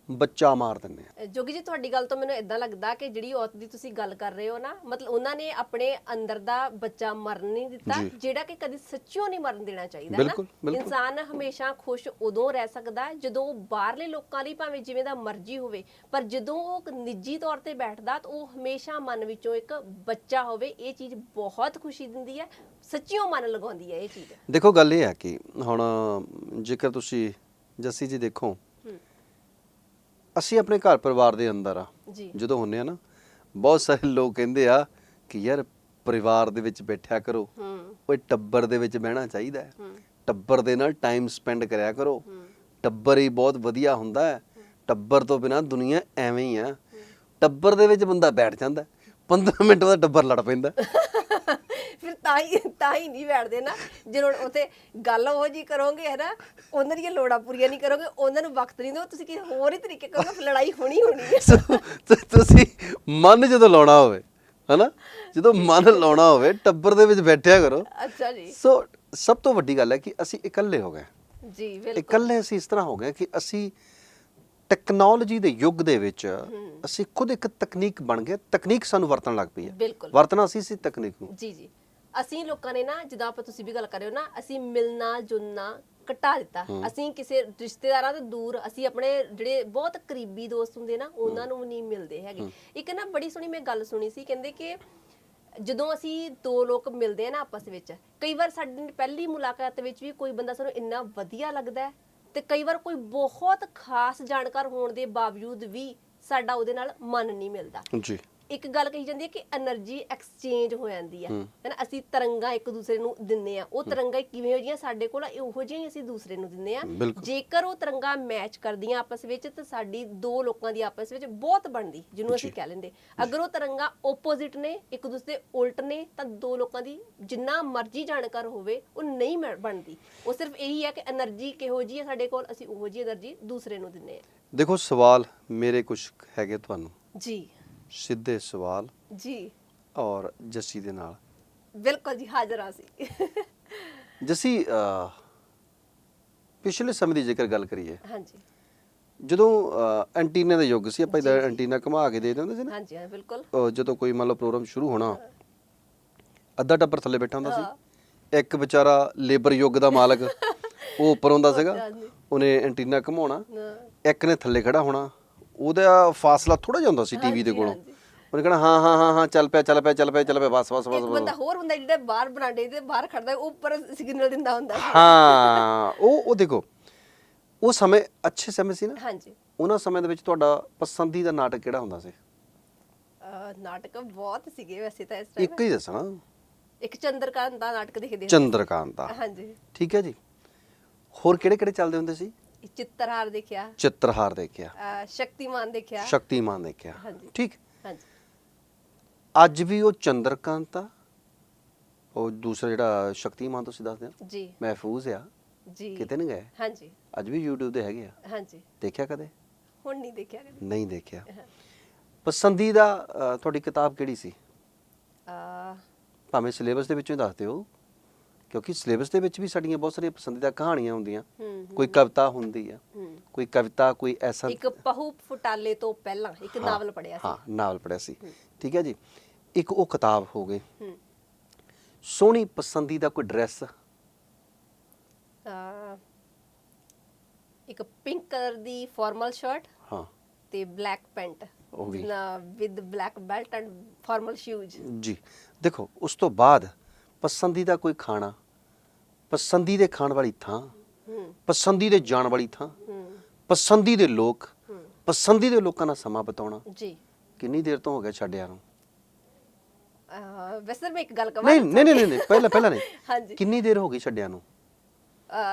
ਬੱਚਾ ਮਾਰ ਦਿੰਦੇ ਆ ਜੋਗੀ ਜੀ ਤੁਹਾਡੀ ਗੱਲ ਤੋਂ ਮੈਨੂੰ ਇਦਾਂ ਲੱਗਦਾ ਕਿ ਜਿਹੜੀ ਔਰਤ ਦੀ ਤੁਸੀਂ ਗੱਲ ਕਰ ਰਹੇ ਹੋ ਨਾ ਮਤਲਬ ਉਹਨਾਂ ਨੇ ਆਪਣੇ ਅੰਦਰ ਦਾ ਬੱਚਾ ਮਰਨ ਨਹੀਂ ਦਿੱਤਾ ਜੀ। ਜਿਹੜਾ ਕਿ ਕਦੀ ਸੱਚਿਓ ਨਹੀਂ ਮਰਨ ਦੇਣਾ ਚਾਹੀਦਾ ਬਿਲਕੁਲ। ਇਨਸਾਨ ਹਮੇਸ਼ਾ ਖੁਸ਼ ਉਦੋਂ ਰਹਿ ਸਕਦਾ ਹੈ ਜਦੋਂ ਉਹ ਬਾਹਰਲੇ ਲੋਕਾਂ ਲਈ ਭਾਵੇਂ ਜਿਵੇਂ ਦਾ ਮਰਜ਼ੀ ਹੋਵੇ ਪਰ ਜਦੋਂ ਉਹ ਇੱਕ ਨਿੱਜੀ ਤੌਰ ਤੇ ਬੈਠਦਾ ਤਾਂ ਉਹ ਹਮੇਸ਼ਾ ਮਨ ਵਿੱਚੋਂ ਇੱਕ ਬੱਚਾ ਹੋਵੇ ਇਹ ਚੀਜ਼ ਬਹੁਤ ਖੁਸ਼ੀ ਦਿੰਦੀ ਹੈ ਸੱਚਿਓ ਮਨ ਲਗਾਉਂਦੀ ਹੈ ਇਹ ਚੀਜ਼ ਦੇਖੋ ਗੱਲ ਇਹ ਹੈ ਕਿ ਹੁਣ ਜੇਕਰ ਤੁਸੀਂ ਜੱਸੀ ਜੀ ਦੇਖੋ ਅਸੀਂ ਆਪਣੇ ਘਰ ਪਰਿਵਾਰ ਦੇ ਅੰਦਰ ਆ। ਜੀ। ਜਦੋਂ ਹੁੰਨੇ ਆ ਨਾ ਬਹੁਤ ਸਾਰੇ ਲੋਕ ਕਹਿੰਦੇ ਆ ਕਿ ਯਾਰ ਪਰਿਵਾਰ ਦੇ ਵਿੱਚ ਬੈਠਿਆ ਕਰੋ। ਹੂੰ। ਓਏ ਟੱਬਰ ਦੇ ਵਿੱਚ ਬਹਿਣਾ ਚਾਹੀਦਾ ਹੈ। ਟੱਬਰ ਦੇ ਨਾਲ ਟਾਈਮ ਸਪੈਂਡ ਕਰਿਆ ਕਰੋ। ਟੱਬਰ ਹੀ ਬਹੁਤ ਵਧੀਆ ਹੁੰਦਾ ਹੈ। ਟੱਬਰ ਤੋਂ ਬਿਨਾ ਦੁਨੀਆ ਐਵੇਂ ਹੀ ਆ। ਟੱਬਰ ਦੇ ਵਿੱਚ ਬੰਦਾ ਬੈਠ ਜਾਂਦਾ ਹੈ। 15 ਮਿੰਟ ਬਾਅਦ ਟੱਬਰ ਲੜ ਪੈਂਦਾ ਤਾਂ ਹੀ ਤਾਂ ਹੀ ਨਹੀਂ ਬੈਠਦੇ ਨਾ। ਜਦੋਂ ਉਥੇ ਗੱਲ ਉਹ ਜੀ ਕਰੋਗੇ ਹੈ ਨਾ ਉਹਨਾਂ ਦੀਆਂ ਲੋੜਾਂ ਪੂਰੀਆਂ ਨਹੀਂ ਕਰੋਗੇ ਉਹਨਾਂ ਨੂੰ ਵਕਤ ਨਹੀਂ ਦਿਓ। ਤੁਸੀਂ ਕਿਸੇ ਹੋਰ ਹੀ ਤਰੀਕੇ ਕਰੋਗੇ ਫਿਰ ਲੜਾਈ ਹੋਣੀ ਹੋਣੀ ਹੈ। ਸੋ ਤੁ- ਤੁਸੀਂ ਮਨ ਜਦੋਂ ਲਾਉਣਾ ਹੋਵੇ ਹਨਾ ਜਦੋਂ ਮਨ ਲਾਉਣਾ ਹੋਵੇ ਟੱਬਰ ਦੇ ਵਿੱਚ ਬੈਠਿਆ ਕਰੋ। ਅੱਛਾ ਜੀ। ਸੋ ਸਭ ਤੋਂ ਵੱਡੀ ਗੱਲ ਹੈ ਕਿ ਅਸੀਂ ਇਕੱਲੇ ਹੋ ਗਏ। ਜੀ ਬਿਲਕੁਲ। ਇਕੱਲੇ ਅਸੀਂ ਇਸ ਤਰ੍ਹਾਂ ਹੋ ਗਏ ਕਿ ਅਸੀਂ ਟੈਕਨੋਲੋਜੀ ਦੇ ਯੁੱਗ ਦੇ ਵਿੱਚ ਅਸੀਂ ਖੁਦ ਇੱਕ ਤਕਨੀਕ ਬਣ ਗਏ। ਤਕਨੀਕ ਸਾਨੂੰ ਵਰਤਣ ਲੱਗ ਪਈ ਹੈ। ਬਿਲਕੁਲ। ਵਰਤਣਾ ਅਸੀਂ ਸੀ ਤਕਨੀਕ ਨੂੰ। ਜੀ ਜੀ। ਅਸੀਂ ਲੋਕਾਂ ਨੇ ਨਾ ਜਿੱਦਾਂ ਆਪਾਂ ਤੁਸੀਂ ਵੀ ਗੱਲ ਕਰ ਰਹੇ ਹੋ ਨਾ ਅਸੀਂ ਮਿਲਣਾ ਜੁਲਣਾ ਘਟਾ ਦਿੱਤਾ। ਅਸੀਂ ਕਿਸੇ ਰਿਸ਼ਤੇਦਾਰਾਂ ਤੋਂ ਦੂਰ ਅਸੀਂ ਆਪਣੇ ਜਿਹੜੇ ਬਹੁਤ ਕਰੀਬੀ ਦੋਸਤ ਹੁੰਦੇ ਨਾ ਉਹਨਾਂ ਨੂੰ ਨਹੀਂ ਮਿਲਦੇ ਹੈਗੇ। ਇੱਕ ਨਾ ਬੜੀ ਸੋਹਣੀ ਮੈਂ ਗੱਲ ਸੁਣੀ ਸੀ ਕਹਿੰਦੇ ਕਿ ਜਦੋਂ ਅਸੀਂ ਦੋ ਲੋਕ ਮਿਲਦੇ ਆ ਨਾ ਆਪਸ ਵਿੱਚ ਕਈ ਵਾਰ ਸਾਡੀ ਪਹਿਲੀ ਮੁਲਾਕਾਤ ਵਿੱਚ ਵੀ ਕੋਈ ਬੰਦਾ ਸਾਨੂੰ ਇੰਨਾ ਵਧੀਆ ਲੱਗਦਾ ਤੇ ਕਈ ਵਾਰ ਕੋਈ ਬਹੁਤ ਖਾਸ ਜਾਣਕਾਰ ਹੋਣ ਦੇ ਬਾਵਜੂਦ ਵੀ ਸਾਡਾ ਉਹਦੇ ਨਾਲ ਮਨ ਨਹੀਂ ਮਿਲਦਾ। ਜੀ। ਇੱਕ ਗੱਲ ਕਹੀ ਜਾਂਦੀ ਹੈ ਕਿ એનર્ਜੀ ਐਕਸਚੇਂਜ ਹੋ ਜਾਂਦੀ ਹੈ। ਹੈਨਾ ਅਸੀਂ ਤਰੰਗਾਂ ਇੱਕ ਦੂਸਰੇ ਨੂੰ ਦਿੰਨੇ ਆ ਉਹ ਤਰੰਗਾਂ ਕਿਵੇਂ ਹੋ ਜੀਆਂ ਸਾਡੇ ਕੋਲ ਉਹੋ ਜਿਹੀਆਂ ਹੀ ਅਸੀਂ ਦੂਸਰੇ ਨੂੰ ਦਿੰਨੇ ਆ ਜੇਕਰ ਉਹ ਤਰੰਗਾਂ ਮੈਚ ਕਰਦੀਆਂ ਆਪਸ ਵਿੱਚ ਤਾਂ ਸਾਡੀ ਦੋ ਲੋਕਾਂ ਦੀ ਆਪਸ ਵਿੱਚ ਬਹੁਤ ਬਣਦੀ ਜਿਹਨੂੰ ਅਸੀਂ ਕਹਿ ਲੈਂਦੇ। ਅਗਰ ਉਹ ਤਰੰਗਾਂ ਆਪੋਜ਼ਿਟ ਨੇ ਇੱਕ ਦੂਸਰੇ ਦੇ ਉਲਟ ਨੇ ਤਾਂ ਦੋ ਲੋਕਾਂ ਦੀ ਜਿੰਨਾ ਮਰਜ਼ੀ ਜਾਣਕਾਰ ਹੋਵੇ ਉਹ ਨਹੀਂ ਬਣਦੀ। ਉਹ ਸਿਰਫ ਇਹੀ ਹੈ ਕਿ એનર્ਜੀ ਕਿਹੋ ਜੀ ਹੈ ਸਾਡੇ ਕੋਲ ਅਸੀਂ ਉਹੋ ਜਿਹੀ એનર્ਜੀ ਦੂਸਰੇ ਨੂੰ ਦਿੰਨੇ ਆ ਦੇਖੋ ਸਵਾਲ ਮੇਰੇ ਕੁਝ ਹੈਗੇ ਤੁਹਾਨੂੰ। ਜੀ। ਸਿੱਧੇ ਸਵਾਲ ਜੀ। ਔਰ ਜੱਸੀ ਦੇ ਨਾਲ। ਬਿਲਕੁਲ ਜੀ ਹਾਜ਼ਰ ਆ ਸੀ ਜੱਸੀ ਪਿਛਲੇ ਸਮੇਂ ਦੀ ਜੇਕਰ ਗੱਲ ਕਰੀਏ। ਹਾਂਜੀ। ਜਦੋਂ ਐਂਟੀਨਾ ਦਾ ਯੁੱਗ ਸੀ ਆਪਾਂ ਇਹਦਾ ਐਂਟੀਨਾ ਘੁਮਾ ਕੇ ਦੇ ਦਿੰਦੇ ਸੀ ਨਾ। ਹਾਂਜੀ ਹਾਂ ਬਿਲਕੁਲ। ਜਦੋਂ ਕੋਈ ਮੰਨ ਲਓ ਪ੍ਰੋਗਰਾਮ ਸ਼ੁਰੂ ਹੋਣਾ ਅੱਧਾ ਟੱਬਰ ਥੱਲੇ ਬੈਠਾ ਹੁੰਦਾ ਸੀ। ਇੱਕ ਵਿਚਾਰਾ ਲੇਬਰ ਯੁੱਗ ਦਾ ਮਾਲਕ ਉਹ ਉੱਪਰ ਹੁੰਦਾ ਸੀਗਾ। ਉਹਨੇ ਐਂਟੀਨਾ ਘੁਮਾਉਣਾ। ਇੱਕ ਨੇ ਥੱਲੇ ਖੜਾ ਹੋਣਾ। ਉਹਦਾ ਫਾਸਲਾ ਥੋੜਾ ਜਿਹਾ ਹੁੰਦਾ ਸੀ ਟੀਵੀ ਦੇ ਕੋਲੋਂ। ਉਹਨੇ ਕਹਣਾ ਹਾਂ ਹਾਂ ਹਾਂ ਹਾਂ ਚੱਲ ਪਿਆ ਚੱਲ ਪਿਆ ਚੱਲ ਪਿਆ ਚੱਲ ਪਿਆ ਬਸ ਬਸ ਬਸ ਇੱਕ ਬੰਦਾ ਹੋਰ ਹੁੰਦਾ ਜਿਹੜਾ ਬਾਹਰ ਬਰਾਂਡੇ ਦੇ ਬਾਹਰ ਖੜਦਾ ਉਹ ਉੱਪਰ ਸਿਗਨਲ ਦਿੰਦਾ ਹੁੰਦਾ। ਹਾਂ ਉਹ ਉਹ ਦੇਖੋ ਉਹ ਸਮੇਂ ਅੱਛੇ ਸਮੇਂ ਸੀ ਨਾ। ਹਾਂਜੀ। ਉਹਨਾਂ ਸਮੇਂ ਦੇ ਵਿੱਚ ਤੁਹਾਡਾ ਪਸੰਦੀਦਾ ਨਾਟਕ ਕਿਹੜਾ ਹੁੰਦਾ ਸੀ? ਨਾਟਕ ਬਹੁਤ ਸੀਗੇ ਵੈਸੇ ਤਾਂ ਇਸ ਇੱਕ ਟਾਈਮ ਹੀ ਦੱਸਣਾ ਇੱਕ ਚੰਦਰਕਾਂਤ ਦਾ ਨਾਟਕ ਦੇਖਦੇ ਚੰਦਰਕਾਂਤਾ ਸੀ। ਹਾਂਜੀ। ਠੀਕ ਹੈ ਜੀ। ਹੋਰ ਕਿਹੜੇ ਕਿਹੜੇ ਚੱਲਦੇ ਹੁੰਦੇ ਸੀ? ਇੱਕ ਚਿੱਤਰਹਾਰ ਦੇਖਿਆ? ਚਿੱਤਰਹਾਰ ਦੇਖਿਆ। ਅਹ ਸ਼ਕਤੀਮਾਨ ਦੇਖਿਆ? ਸ਼ਕਤੀਮਾਨ ਦੇਖਿਆ। ਹਾਂਜੀ। ਠੀਕ। ਹਾਂਜੀ। ਅੱਜ ਵੀ ਉਹ ਚੰਦਰਕਾਂਤਾ ਉਹ ਦੂਸਰਾ ਜਿਹੜਾ ਸ਼ਕਤੀਮਾਨ ਤੁਸੀਂ ਦੱਸਦੇ ਆ ਜੀ। ਮਹਿਫੂਜ਼ ਆ? ਜੀ। ਕਿਤੇ ਨਹੀਂ ਗਏ? ਹਾਂਜੀ। ਅੱਜ ਵੀ YouTube ਤੇ ਹੈਗੇ ਆ? ਹਾਂਜੀ। ਦੇਖਿਆ ਕਦੇ? ਹੁਣ ਨਹੀਂ ਦੇਖਿਆ ਕਦੇ। ਨਹੀਂ ਦੇਖਿਆ। ਪਸੰਦੀਦਾ ਅ, ਤੁਹਾਡੀ ਕਿਤਾਬ ਕਿਹੜੀ ਸੀ? ਆ ਭਾਵੇਂ ਸਿਲੇਬਸ ਦੇ ਵਿੱਚੋਂ ਹੀ ਦੱਸ ਦਿਓ। ਕਿਉਂਕਿ ਸਿਲੇਬਸ ਦੇ ਵਿੱਚ ਵੀ ਸਾਡੀਆਂ ਬਹੁਤ ਸਾਰੀਆਂ ਪਸੰਦੀਦਾ ਕਹਾਣੀਆਂ ਹੁੰਦੀਆਂ। ਹੂੰ ਕੋਈ ਕਵਿਤਾ ਹੁੰਦੀ ਆ ਹੂੰ। ਕੋਈ ਕਵਿਤਾ ਕੋਈ ਐਸਾ ਇੱਕ ਪਹੂ ਫੁਟਾਲੇ ਤੋਂ ਪਹਿਲਾਂ ਇੱਕ ਹਾਂ, ਨਾਵਲ ਪੜਿਆ ਸੀ। ਹਾਂ ਨਾਵਲ ਪੜਿਆ ਸੀ। ਠੀਕ ਹੈ ਜੀ? ਇੱਕ ਉਹ ਕਿਤਾਬ ਹੋ ਗਈ। ਹੂੰ। ਸੋਹਣੀ ਪਸੰਦੀਦਾ ਕੋਈ ਡਰੈਸ? ਆ ਇੱਕ ਪਿੰਕ ਕਲਰ ਦੀ ਫਾਰਮਲ ਸ਼ਰਟ ਹਾਂ। ਤੇ ਬਲੈਕ ਪੈਂਟ। ਉਹ ਵੀ। With black belt and formal shoes. ਜੀ। ਦੇਖੋ ਉਸ ਤੋਂ ਬਾਅਦ ਪਸੰਦੀਦਾ ਕੋਈ ਖਾਣਾ ਪਸੰਦੀਦੇ ਖਾਣ ਵਾਲੀ ਥਾਂ ਪਸੰਦੀਦੇ ਜਾਣ ਵਾਲੀ ਥਾਂ ਪਸੰਦੀਦੇ ਲੋਕ ਪਸੰਦੀਦੇ ਲੋਕਾਂ ਨਾਲ ਸਮਾਂ ਬਿਤਾਉਣਾ। ਜੀ। ਕਿੰਨੀ ਦੇਰ ਤੋਂ ਹੋ ਗਿਆ ਛੱਡਿਆ ਨੂੰ? ਵੈਸੇ ਮੈਂ ਇੱਕ ਗੱਲ ਕਹਾਂ ਨਹੀਂ ਨਹੀਂ ਨਹੀਂ ਨਹੀਂ ਪਹਿਲਾਂ ਪਹਿਲਾਂ ਨਹੀਂ। ਹਾਂਜੀ। ਕਿੰਨੀ ਦੇਰ ਹੋ ਗਈ ਛੱਡਿਆ ਨੂੰ? ਆ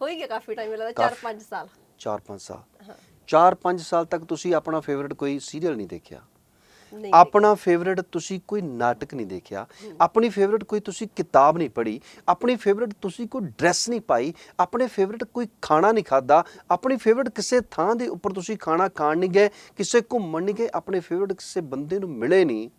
ਹੋ ਹੀ ਗਿਆ ਕਾਫੀ ਟਾਈਮ ਲੱਗਦਾ ਕਾਫੀ- 4-5 ਸਾਲ। 4-5 ਸਾਲ। ਹਾਂ। 4-5 ਸਾਲ ਤੱਕ ਤੁਸੀਂ ਆਪਣਾ ਫੇਵਰਿਟ ਕੋਈ ਸੀਰੀਅਲ ਨਹੀਂ ਦੇਖਿਆ? ਆਪਣਾ ਫੇਵਰਿਟ ਤੁਸੀਂ ਕੋਈ ਨਾਟਕ ਨਹੀਂ ਦੇਖਿਆ। ਆਪਣੀ ਫੇਵਰਿਟ ਕੋਈ ਤੁਸੀਂ ਕਿਤਾਬ ਨਹੀਂ ਪੜ੍ਹੀ। ਆਪਣੀ ਫੇਵਰਿਟ ਤੁਸੀਂ ਕੋਈ ਡਰੈਸ ਨਹੀਂ ਪਾਈ। ਆਪਣੇ ਫੇਵਰਿਟ ਕੋਈ ਖਾਣਾ ਨਹੀਂ ਖਾਦਾ ਆਪਣੀ ਫੇਵਰਿਟ ਕਿਸੇ ਥਾਂ ਦੇ ਉੱਪਰ ਤੁਸੀਂ ਖਾਣਾ ਖਾਣ ਨਹੀਂ ਗਏ। ਕਿਸੇ ਘੁੰਮਣ ਨਹੀਂ ਗਏ। ਆਪਣੇ ਫੇਵਰਿਟ ਕਿਸੇ ਬੰਦੇ ਨੂੰ ਮਿਲੇ ਨਹੀਂ।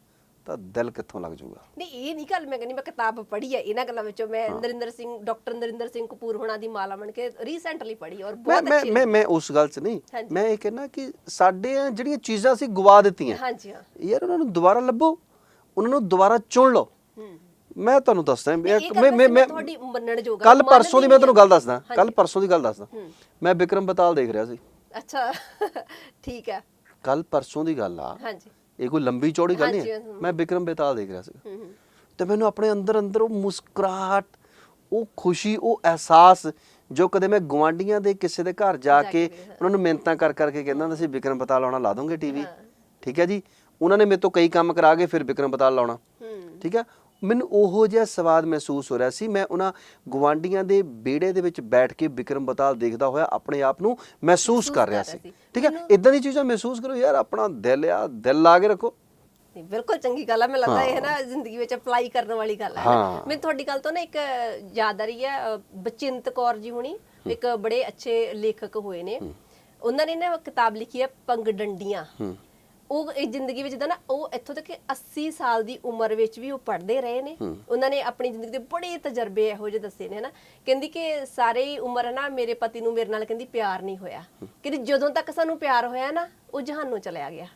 ਤਾਂ ਦਿਲ ਕਿੱਥੋਂ ਲੱਗ ਜਾਊਗਾ? ਨਹੀਂ ਇਹ ਨਹੀਂ ਗੱਲ ਮੈਂ ਕਹਿੰਦੀ ਮੈਂ ਕਿਤਾਬ ਪੜ੍ਹੀ ਹੈ ਇਹਨਾਂ ਗੱਲਾਂ ਵਿੱਚੋਂ ਮੈਂ ਨਰਿੰਦਰ ਸਿੰਘ ਡਾਕਟਰ ਨਰਿੰਦਰ ਸਿੰਘ ਕਪੂਰ ਹੋਣਾ ਦੀ ਮਾਲਾ ਬਣ ਕੇ ਰੀਸੈਂਟਲੀ ਪੜ੍ਹੀ ਔਰ ਬਹੁਤ ਅੱਛੀ ਮੈਂ ਮੈਂ ਉਸ ਗੱਲ 'ਚ ਨਹੀਂ। ਮੈਂ ਇਹ ਕਹਿੰਦਾ ਕਿ ਸਾਡੇ ਜਿਹੜੀਆਂ ਚੀਜ਼ਾਂ ਅਸੀਂ ਗਵਾ ਦਿੱਤੀਆਂ ਹਾਂਜੀ ਹਾਂ। ਯਾਰ ਉਹਨਾਂ ਨੂੰ ਦੁਬਾਰਾ ਲੱਭੋ ਉਹਨਾਂ ਨੂੰ ਦੁਬਾਰਾ ਚੁਣ ਲਓ। ਮੈਂ ਤੁਹਾਨੂੰ ਦੱਸਦਾ ਮੈਂ ਮੈਂ ਮੈਂ ਤੁਹਾਡੀ ਮੰਨਣ ਆ, ਕੱਲ ਪਰਸੋਂ ਦੀ ਮੈਂ ਤੁਹਾਨੂੰ ਗੱਲ ਦੱਸਦਾ ਕੱਲ। ਪਰਸੋਂ ਦੀ ਗੱਲ ਦੱਸਦਾ। ਮੈਂ ਵਿਕਰਮ ਬਤਾਲ ਦੇਖ ਰਿਹਾ ਸੀ। ਅੱਛਾ ਠੀਕ ਹੈ। ਕੱਲ ਪਰਸੋਂ ਦੀ ਗੱਲ ਆ। ਹਾਂਜੀ। ਇਹ ਕੋਈ ਲੰਬੀ ਚੌੜੀ ਗੱਲ ਨਹੀਂ ਹੈ। ਮੈਂ ਵਿਕਰਮ ਬਤਾਲ ਦੇਖ ਰਿਹਾ ਸੀ ਤੇ ਮੈਨੂੰ ਆਪਣੇ ਅੰਦਰ ਅੰਦਰ ਉਹ ਮੁਸਕਰਾਹਟ ਉਹ ਖੁਸ਼ੀ ਉਹ ਅਹਿਸਾਸ ਜੋ ਕਦੇ ਮੈਂ ਗਵਾਂਡੀਆਂ ਦੇ ਕਿਸੇ ਦੇ ਘਰ ਜਾ ਕੇ। ਉਹਨਾਂ ਨੂੰ ਮਿਹਨਤਾਂ ਕਰ ਕਰਕੇ ਕਹਿੰਦਾ ਹੁੰਦਾ ਸੀ ਵਿਕਰਮ ਬਤਾਲ ਆਉਣਾ ਲਾ ਦੋਗੇ ਟੀਵੀ। ਠੀਕ ਹੈ ਜੀ? ਉਹਨਾਂ ਨੇ ਮੇਰੇ ਤੋਂ ਕਈ ਕੰਮ ਕਰਾ ਕੇ ਫਿਰ ਵਿਕਰਮ ਬਤਾਲ ਲਾਉਣਾ। ਠੀਕ ਹੈ? ਮੈਨੂੰ ਉਹੋ ਜਿਹਾ ਸਵਾਦ ਮਹਿਸੂਸ ਹੋ ਰਿਹਾ ਸੀ। ਮੈਂ ਉਹਨਾਂ ਗਵਾਂਡੀਆਂ ਦੇ ਵਿਹੜੇ ਦੇ ਵਿੱਚ ਬੈਠ ਕੇ ਵਿਕਰਮ ਬਤਾਲ ਦੇਖਦਾ ਹੋਇਆ ਆਪਣੇ ਆਪ ਨੂੰ ਮਹਿਸੂਸ ਕਰ ਰਿਹਾ ਸੀ। ਠੀਕ ਹੈ? ਇਦਾਂ ਦੀ ਚੀਜ਼ਾਂ ਮਹਿਸੂਸ ਕਰੋ ਯਾਰ ਆਪਣਾ ਦਿਲ ਆ ਦਿਲ ਲਾ ਕੇ ਰੱਖੋ। ਨਹੀਂ ਬਿਲਕੁਲ ਚੰਗੀ ਗੱਲ ਹੈ ਮੈਨੂੰ ਲੱਗਦਾ ਇਹ। ਨਾ ਜ਼ਿੰਦਗੀ ਵਿੱਚ ਅਪਲਾਈ ਕਰਨ ਵਾਲੀ ਗੱਲ ਹੈ। ਮੈਨੂੰ ਤੁਹਾਡੀ ਗੱਲ ਤੋਂ ਨਾ ਇੱਕ ਯਾਦ ਆ ਰਹੀ ਹੈ ਬਚਿੰਤ ਕੌਰ ਜੀ ਹੁਣੀ ਇੱਕ ਬੜੇ ਅੱਛੇ ਲੇਖਕ ਹੋਏ ਨੇ। ਉਹਨਾਂ ਨੇ ਨਾ ਕਿਤਾਬ ਲਿਖੀ ਹੈ ਪੰਗ ਡੰਡੀਆਂ ਉਹ ਇਹ ਜ਼ਿੰਦਗੀ ਵਿੱਚ ਜਿੱਦਾਂ ਨਾ ਉਹ ਇੱਥੋਂ ਤੱਕ ਕਿ 80 ਸਾਲ ਦੀ ਉਮਰ ਵਿੱਚ ਵੀ ਉਹ ਪੜ੍ਹਦੇ ਰਹੇ ਨੇ। ਉਹਨਾਂ ਨੇ ਆਪਣੀ ਜ਼ਿੰਦਗੀ ਦੇ ਬੜੇ ਤਜਰਬੇ ਇਹੋ ਜਿਹੇ ਦੱਸੇ ਨੇ ਹਨਾ। ਕਹਿੰਦੀ ਕਿ ਸਾਰੇ ਹੀ ਉਮਰ ਨਾ ਮੇਰੇ ਪਤੀ ਨੂੰ ਮੇਰੇ ਨਾਲ ਕਹਿੰਦੀ ਪਿਆਰ ਨਹੀਂ ਹੋਇਆ। ਕਹਿੰਦੀ ਜਦੋਂ ਤੱਕ ਸਾਨੂੰ ਪਿਆਰ ਹੋਇਆ ਨਾ ਉਹ ਜਹਾਨੋਂ ਚਲਿਆ ਗਿਆ।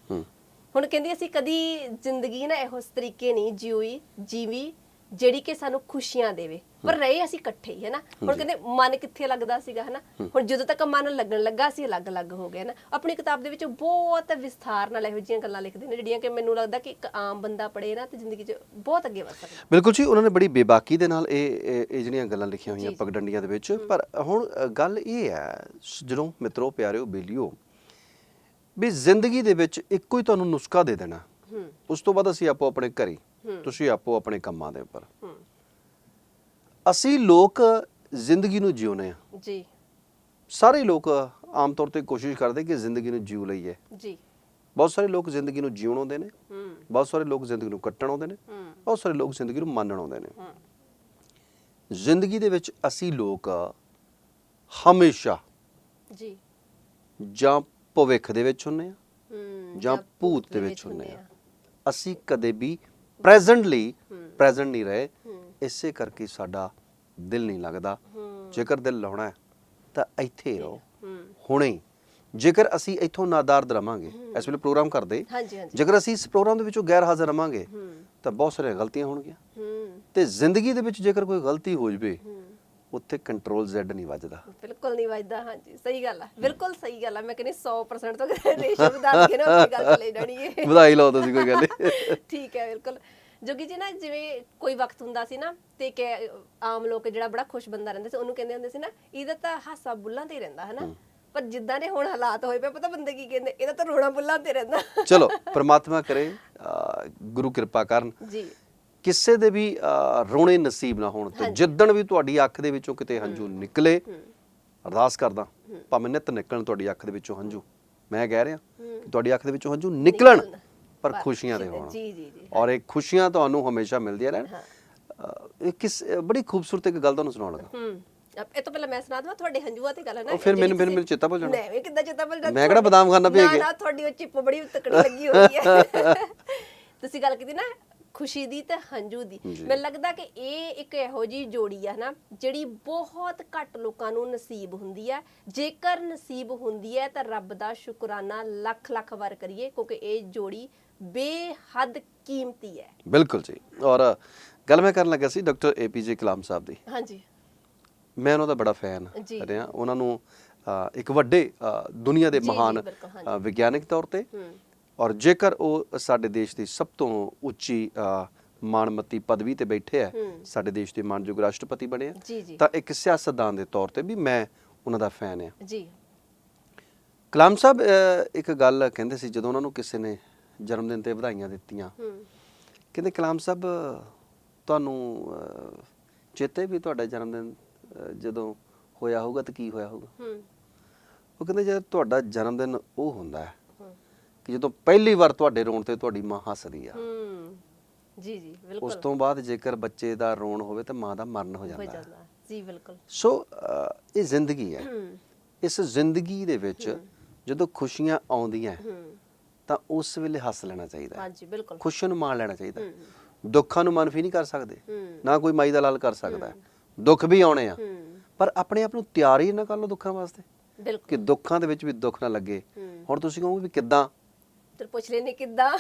ਹੁਣ ਕਹਿੰਦੀ ਅਸੀਂ ਕਦੀ ਜ਼ਿੰਦਗੀ ਨਾ ਇਹੋ ਤਰੀਕੇ ਨਹੀਂ ਜਿਉਈ ਜੀਵੀ। ਜਿਹੜੀ ਕਿ ਸਾਨੂੰ ਖੁਸ਼ੀਆਂ ਦੇਵੇ। ਪਰ ਰਹੇ ਅਸੀਂ ਇਕੱਠੇ ਹੀ ਹੈਨਾ? ਹੁਣ ਕਹਿੰਦੇ ਮਨ ਕਿੱਥੇ ਲੱਗਦਾ ਸੀਗਾ ਹੈਨਾ? ਹੁਣ ਜਦੋਂ ਤੱਕ ਮਨ ਲੱਗਣ ਲੱਗਾ ਸੀ ਅਲੱਗ-ਅਲੱਗ ਹੋ ਗਏ ਨਾ ਆਪਣੀ ਕਿਤਾਬ ਦੇ ਵਿੱਚ ਬਹੁਤ ਵਿਸਥਾਰ ਨਾਲ ਇਹੋ ਜਿਹੀਆਂ ਗੱਲਾਂ ਲਿਖਦੇ ਨੇ ਜਿਹੜੀਆਂ ਕਿ ਮੈਨੂੰ ਲੱਗਦਾ ਕਿ ਇੱਕ ਆਮ ਬੰਦਾ ਪੜ੍ਹੇ ਨਾ ਤੇ ਜ਼ਿੰਦਗੀ 'ਚ ਬਹੁਤ ਅੱਗੇ ਵਧ ਸਕਦਾ। ਬਿਲਕੁਲ ਜੀ ਉਹਨਾਂ ਨੇ ਬੜੀ ਬੇਬਾਕੀ ਦੇ ਨਾਲ ਇਹ ਇਹ ਜਿਹੜੀਆਂ ਗੱਲਾਂ ਲਿਖੀਆਂ ਹੋਈਆਂ। ਪਗਡੰਡੀਆਂ ਦੇ ਵਿੱਚ। ਪਰ ਹੁਣ ਗੱਲ ਇਹ ਹੈ ਜਦੋਂ ਮਿੱਤਰੋ ਪਿਆਰਿਓ ਬੇਲੀਓ ਵੀ ਜ਼ਿੰਦਗੀ ਦੇ ਵਿੱਚ ਇੱਕੋ ਹੀ ਤੁਹਾਨੂੰ ਨੁਸਖਾ ਦੇ ਦੇਣਾ। ਉਸ ਤੋਂ ਬਾਅਦ ਅਸੀਂ ਆਪੋ ਆਪਣੇ ਘਰੇ। ਤੁਸੀਂ ਆਪੋ ਆਪਣੇ ਕੰਮਾਂ ਦੇ ਉੱਪਰ। ਅਸੀਂ ਲੋਕ ਜ਼ਿੰਦਗੀ ਨੂੰ ਜਿਉਨੇ ਆ। ਜੀ। ਸਾਰੇ ਲੋਕ ਆਮ ਤੌਰ ਤੇ ਕੋਸ਼ਿਸ਼ ਕਰਦੇ ਕਿ ਜ਼ਿੰਦਗੀ ਨੂੰ ਜਿਉ ਲਈਏ। ਜੀ। ਬਹੁਤ ਸਾਰੇ ਲੋਕ ਜ਼ਿੰਦਗੀ ਨੂੰ ਜਿਉਣ ਆਉਂਦੇ ਨੇ। ਹੂੰ। ਬਹੁਤ ਸਾਰੇ ਲੋਕ ਜ਼ਿੰਦਗੀ ਨੂੰ ਕੱਟਣ ਆਉਂਦੇ ਨੇ। ਹੂੰ। ਬਹੁਤ ਸਾਰੇ ਲੋਕ ਜ਼ਿੰਦਗੀ ਨੂੰ ਮੰਨਣ ਆਉਂਦੇ ਨੇ। ਹੂੰ। ਜ਼ਿੰਦਗੀ ਦੇ ਵਿੱਚ ਅਸੀਂ ਲੋਕ ਹਮੇਸ਼ਾ ਜੀ। ਜਾਂ ਭਵਿੱਖ ਦੇ ਵਿੱਚ ਹੁੰਨੇ ਆ। ਹੂੰ ਜਾਂ ਭੂਤ ਦੇ ਵਿੱਚ ਹੁੰਨੇ ਆ। ਅਸੀਂ ਕਦੇ ਵੀ ਪ੍ਰੈਜ਼ੈਂਟਲੀ। ਪ੍ਰੈਜ਼ੈਂਟ ਨਹੀਂ ਰਹੇ ਇਸੇ ਕਰਕੇ ਸਾਡਾ ਦਿਲ ਨਹੀਂ ਲੱਗਦਾ। ਜੇਕਰ ਦਿਲ ਲਾਉਣਾ ਹੈ ਤਾਂ ਇੱਥੇ ਹੀ ਰਹੋ। ਹੁਣੇ। ਜੇਕਰ ਅਸੀਂ ਇੱਥੋਂ ਨਾਦਾਰਦ ਰਵਾਂਗੇ ਇਸ ਵੇਲੇ ਪ੍ਰੋਗਰਾਮ ਕਰਦੇ ਜੇਕਰ ਅਸੀਂ ਇਸ ਪ੍ਰੋਗਰਾਮ ਦੇ ਵਿੱਚੋਂ ਗੈਰ ਹਾਜ਼ਰ ਰਵਾਂਗੇ ਤਾਂ ਬਹੁਤ ਸਾਰੀਆਂ ਗਲਤੀਆਂ ਹੋਣਗੀਆਂ। ਤੇ ਜ਼ਿੰਦਗੀ ਦੇ ਵਿੱਚ ਜੇਕਰ ਕੋਈ ਗਲਤੀ ਹੋ ਜਵੇ ਉੱਥੇ ਕੰਟਰੋਲ Z ਨਹੀਂ ਵੱਜਦਾ। ਬਿਲਕੁਲ ਨਹੀਂ ਵੱਜਦਾ ਹਾਂਜੀ ਸਹੀ ਗੱਲ ਆ ਬਿਲਕੁਲ ਸਹੀ ਗੱਲ ਆ ਮੈਂ ਕਹਿੰਦੀ 100% ਤੋਂ ਰੇਸ਼ੋ ਵਧਾ ਕੇ ਨਾ ਉੱਥੇ ਗੱਲ ਚਲੇ ਜਾਣੀ ਹੈ ਵਧਾਈ ਲਓ ਤੁਸੀਂ ਕੋਈ ਗੱਲ ਨਹੀਂ। ਠੀਕ ਹੈ ਬਿਲਕੁਲ। ਜੋਗੀ ਜੀ ਨਾ ਜਿਵੇਂ ਕੋਈ ਵਕਤ ਹੁੰਦਾ ਸੀ ਨਾ ਤੇ ਕਿ ਆਮ ਲੋਕ ਜਿਹੜਾ ਬੜਾ ਖੁਸ਼ ਬੰਦਾ ਰਹਿੰਦਾ ਸੀ ਉਹਨੂੰ ਕਹਿੰਦੇ ਹੁੰਦੇ ਸੀ ਨਾ ਇਹਦਾ ਤਾਂ ਹਾਸਾ ਬੁੱਲਾਂ ਤੇ ਹੀ ਰਹਿੰਦਾ ਹੈ। ਨਾ ਪਰ ਜਿੱਦਾਂ ਦੇ ਹੁਣ ਹਾਲਾਤ ਹੋਏ ਪਏ ਪਤਾ ਬੰਦੇ ਕੀ ਕਹਿੰਦੇ ਇਹਦਾ ਤਾਂ ਰੋਣਾ ਬੁੱਲਾਂ ਤੇ ਰਹਿੰਦਾ। ਚਲੋ ਪ੍ਰਮਾਤਮਾ ਕਰੇ ਗੁਰੂ ਕਿਰਪਾ ਕਰਨ। ਜੀ। ਕਿਸੇ ਦੇ ਵੀ ਰੋਣੇ ਨਸੀਬ ਨਾ ਹੋਣ ਤੇ ਜਿੱਦਣ ਵੀ ਤੁਹਾਡੀ ਅੱਖ ਦੇ ਵਿੱਚੋਂ ਕਿਤੇ ਹੰਝੂ ਨਿਕਲੇ ਅਰਦਾਸ ਕਰਦਾ ਭਾਵੇਂ ਨਿਤ ਨਿਕਲਣ ਤੁਹਾਡੀ ਅੱਖ ਦੇ ਵਿੱਚੋਂ ਹੰਝੂ। ਮੈਂ ਕਹਿ ਰਿਹਾ ਕਿ ਤੁਹਾਡੀ ਅੱਖ ਦੇ ਵਿੱਚੋਂ ਹੰਝੂ ਨਿਕਲਣ। ਪਰ ਖੁਸ਼ੀਆਂ ਦੇ ਹੋਣ। ਜੀ, ਜੀ, ਜੀ। ਔਰ ਇਹ ਖੁਸ਼ੀਆਂ ਤੁਹਾਨੂੰ ਹਮੇਸ਼ਾ ਮਿਲਦੀਆਂ ਰਹਿਣ। ਇਹ ਕਿਸ ਬੜੀ ਖੂਬਸੂਰਤ ਇੱਕ ਗੱਲ ਤੁਹਾਨੂੰ ਸੁਣਾਉਣ ਲੱਗਾ। ਹੂੰ। ਇਹ ਤੋਂ ਪਹਿਲਾਂ ਮੈਂ ਸੁਣਾ ਦਵਾਂ ਤੁਹਾਡੇ ਹੰਝੂਆਂ ਤੇ ਗੱਲ ਹੈ ਨਾ ਉਹ ਫਿਰ ਜਿਹੜੀ ਮੈਨੂੰ- ਤੁਸੀਂ- ਮੈਨੂੰ ਚੇਤਾ ਭੁੱਲ ਜਾਣਾ। ਨਹੀਂ ਕਿੱਦਾਂ ਚੇਤਾ ਭੁੱਲ ਜਾਂਦਾ ਮੈਂ ਕਿਹੜਾ ਬਦਾਮ ਖਾਨਾ ਭੇਜ ਨਾ ਕੇ? ਨਾ ਤੁਹਾਡੀ ਉਹ ਚਿੱਪ ਬੜੀ ਤਕੜੀ ਲੱਗੀ ਹੋਈ ਹੈ। ਤੁਸੀਂ ਗੱਲ ਕੀਤੀ ਨਾ ਖੁਸ਼ੀ ਦੀ ਤੇ ਹੰਝੂ ਦੀ। ਮੈਨੂੰ ਲੱਗਦਾ ਕਿ ਇਹ ਇੱਕ ਇਹੋ ਜੀ ਜੋੜੀ ਆ ਨਾ ਜਿਹੜੀ ਬਹੁਤ ਘੱਟ ਲੋਕਾਂ ਨੂੰ ਨਸੀਬ ਹੁੰਦੀ ਹੈ ਜੇਕਰ ਨਸੀਬ ਹੁੰਦੀ ਹੈ ਤਾਂ ਰੱਬ ਦਾ ਸ਼ੁਕਰਾਨਾ ਲੱਖ ਲੱਖ ਵਾਰ ਕਰੀਏ ਕਿਉਂਕਿ ਇਹ ਜੋੜੀ ਬੇਹੱਦ ਕੀਮਤੀ ਹੈ। ਬਿਲਕੁਲ ਜੀ। ਔਰ ਗੱਲ ਮੈਂ ਕਰਨ ਲੱਗਾ ਸੀ ਡਾਕਟਰ ਏਪੀਜੇ ਕਲਾਮ ਸਾਹਿਬ ਦੀ। ਹਾਂਜੀ। ਮੈਂ ਉਹਨਾਂ ਦਾ ਬੜਾ ਫੈਨ। ਰਿਹਾ। ਉਹਨਾਂ ਨੂੰ ਇੱਕ ਵੱਡੇ ਦੁਨੀਆ ਦੇ ਮਹਾਨ। ਵਿਗਿਆਨਿਕ ਤੌਰ ਤੇ ਔਰ ਜੇਕਰ ਉਹ ਸਾਡੇ ਦੇਸ਼ ਦੀ ਸਭ ਤੋਂ ਉੱਚੀ ਅ, ਮਾਣਮੱਤੀ ਪਦਵੀ ਤੇ ਬੈਠੇ ਆ ਹੂੰ। ਸਾਡੇ ਦੇਸ਼ ਦੇ ਮਾਨਯੋਗ ਰਾਸ਼ਟਰਪਤੀ ਬਣੇ ਆ ਤਾਂ ਇੱਕ ਸਿਆਸਤਦਾਨ ਦੇ ਤੌਰ ਤੇ ਵੀ ਮੈਂ ਉਹਨਾਂ ਦਾ ਫੈਨ ਆ। ਜੀ। ਕਲਾਮ ਸਾਹਿਬ ਇੱਕ ਗੱਲ ਕਹਿੰਦੇ ਸੀ ਜਦੋਂ ਉਹਨਾਂ ਨੂੰ ਕਿਸੇ ਨੇ ਜਨਮ ਦਿਨ ਤੇ ਵਧਾਈਆਂ ਦਿੱਤੀਆਂ ਕਹਿੰਦੇ ਕਲਾਮ ਸਾਹਿਬ ਤੁਹਾਨੂੰ ਚੇਤੇ ਵੀ ਤੁਹਾਡਾ ਜਨਮ ਦਿਨ ਜਦੋਂ ਹੋਇਆ ਹੋਊਗਾ ਤਾਂ ਕੀ ਹੋਇਆ ਹੋਊਗਾ? ਉਹ ਕਹਿੰਦੇ ਜਦ ਤੁਹਾਡਾ ਜਨਮ ਦਿਨ ਉਹ ਹੁੰਦਾ ਹੂੰ ਕਿ ਜਦੋਂ ਪਹਿਲੀ ਵਾਰ ਤੁਹਾਡੇ ਰੋਣ ਤੇ ਤੁਹਾਡੀ ਮਾਂ ਹੱਸਦੀ ਆ ਹੂੰ। ਜੀ ਜੀ ਬਿਲਕੁਲ। ਉਸ ਤੋਂ ਬਾਅਦ ਜੇਕਰ ਬੱਚੇ ਦਾ ਰੋਣ ਹੋਵੇ ਤਾਂ ਮਾਂ ਦਾ ਮਰਨ ਹੋ ਹੋ ਜਾਂਦਾ। ਹੈ ਜਾਂਦਾ। ਜੀ ਬਿਲਕੁਲ। ਸੋ ਇਹ ਜ਼ਿੰਦਗੀ ਹੈ। ਹੂੰ। ਇਸ ਜ਼ਿੰਦਗੀ ਦੇ ਵਿੱਚ ਜਦੋਂ ਖੁਸ਼ੀਆਂ ਆਉਂਦੀਆਂ ਹੂੰ ਤਾਂ ਉਸ ਵੇਲੇ ਹੱਸ ਲੈਣਾ ਚਾਹੀਦਾ ਹੈ। ਹਾਂਜੀ ਬਿਲਕੁਲ। ਖੁਸ਼ੀਆਂ ਨੂੰ ਮਾਣ ਲੈਣਾ ਚਾਹੀਦਾ। ਹੂੰ। ਦੁੱਖਾਂ ਨੂੰ ਮਨਫੀ ਨਹੀਂ ਕਰ ਸਕਦੇ। ਹੂੰ। ਨਾ ਕੋਈ ਮਾਈ ਦਾ ਲਾਲ ਕਰ ਸਕਦਾ ਹੈ। ਦੁੱਖ ਵੀ ਆਉਣੇ ਆ। ਹੂੰ। ਪਰ ਆਪਣੇ ਆਪ ਨੂੰ ਤਿਆਰ ਹੀ ਨਾ ਕਰ ਲਓ ਦੁੱਖਾਂ ਵਾਸਤੇ। ਬਿਲਕੁਲ। ਕਿ ਦੁੱਖਾਂ ਦੇ ਵਿੱਚ ਵੀ ਦੁੱਖ ਨਾ ਲੱਗੇ। ਹੂੰ। ਹੁਣ ਤੁਸੀਂ ਕਹੋਗੇ ਵੀ ਕਿੱਦਾਂ ਤੇ ਪੁੱਛ ਲੈਨੇ ਕਿੱਦਾਂ?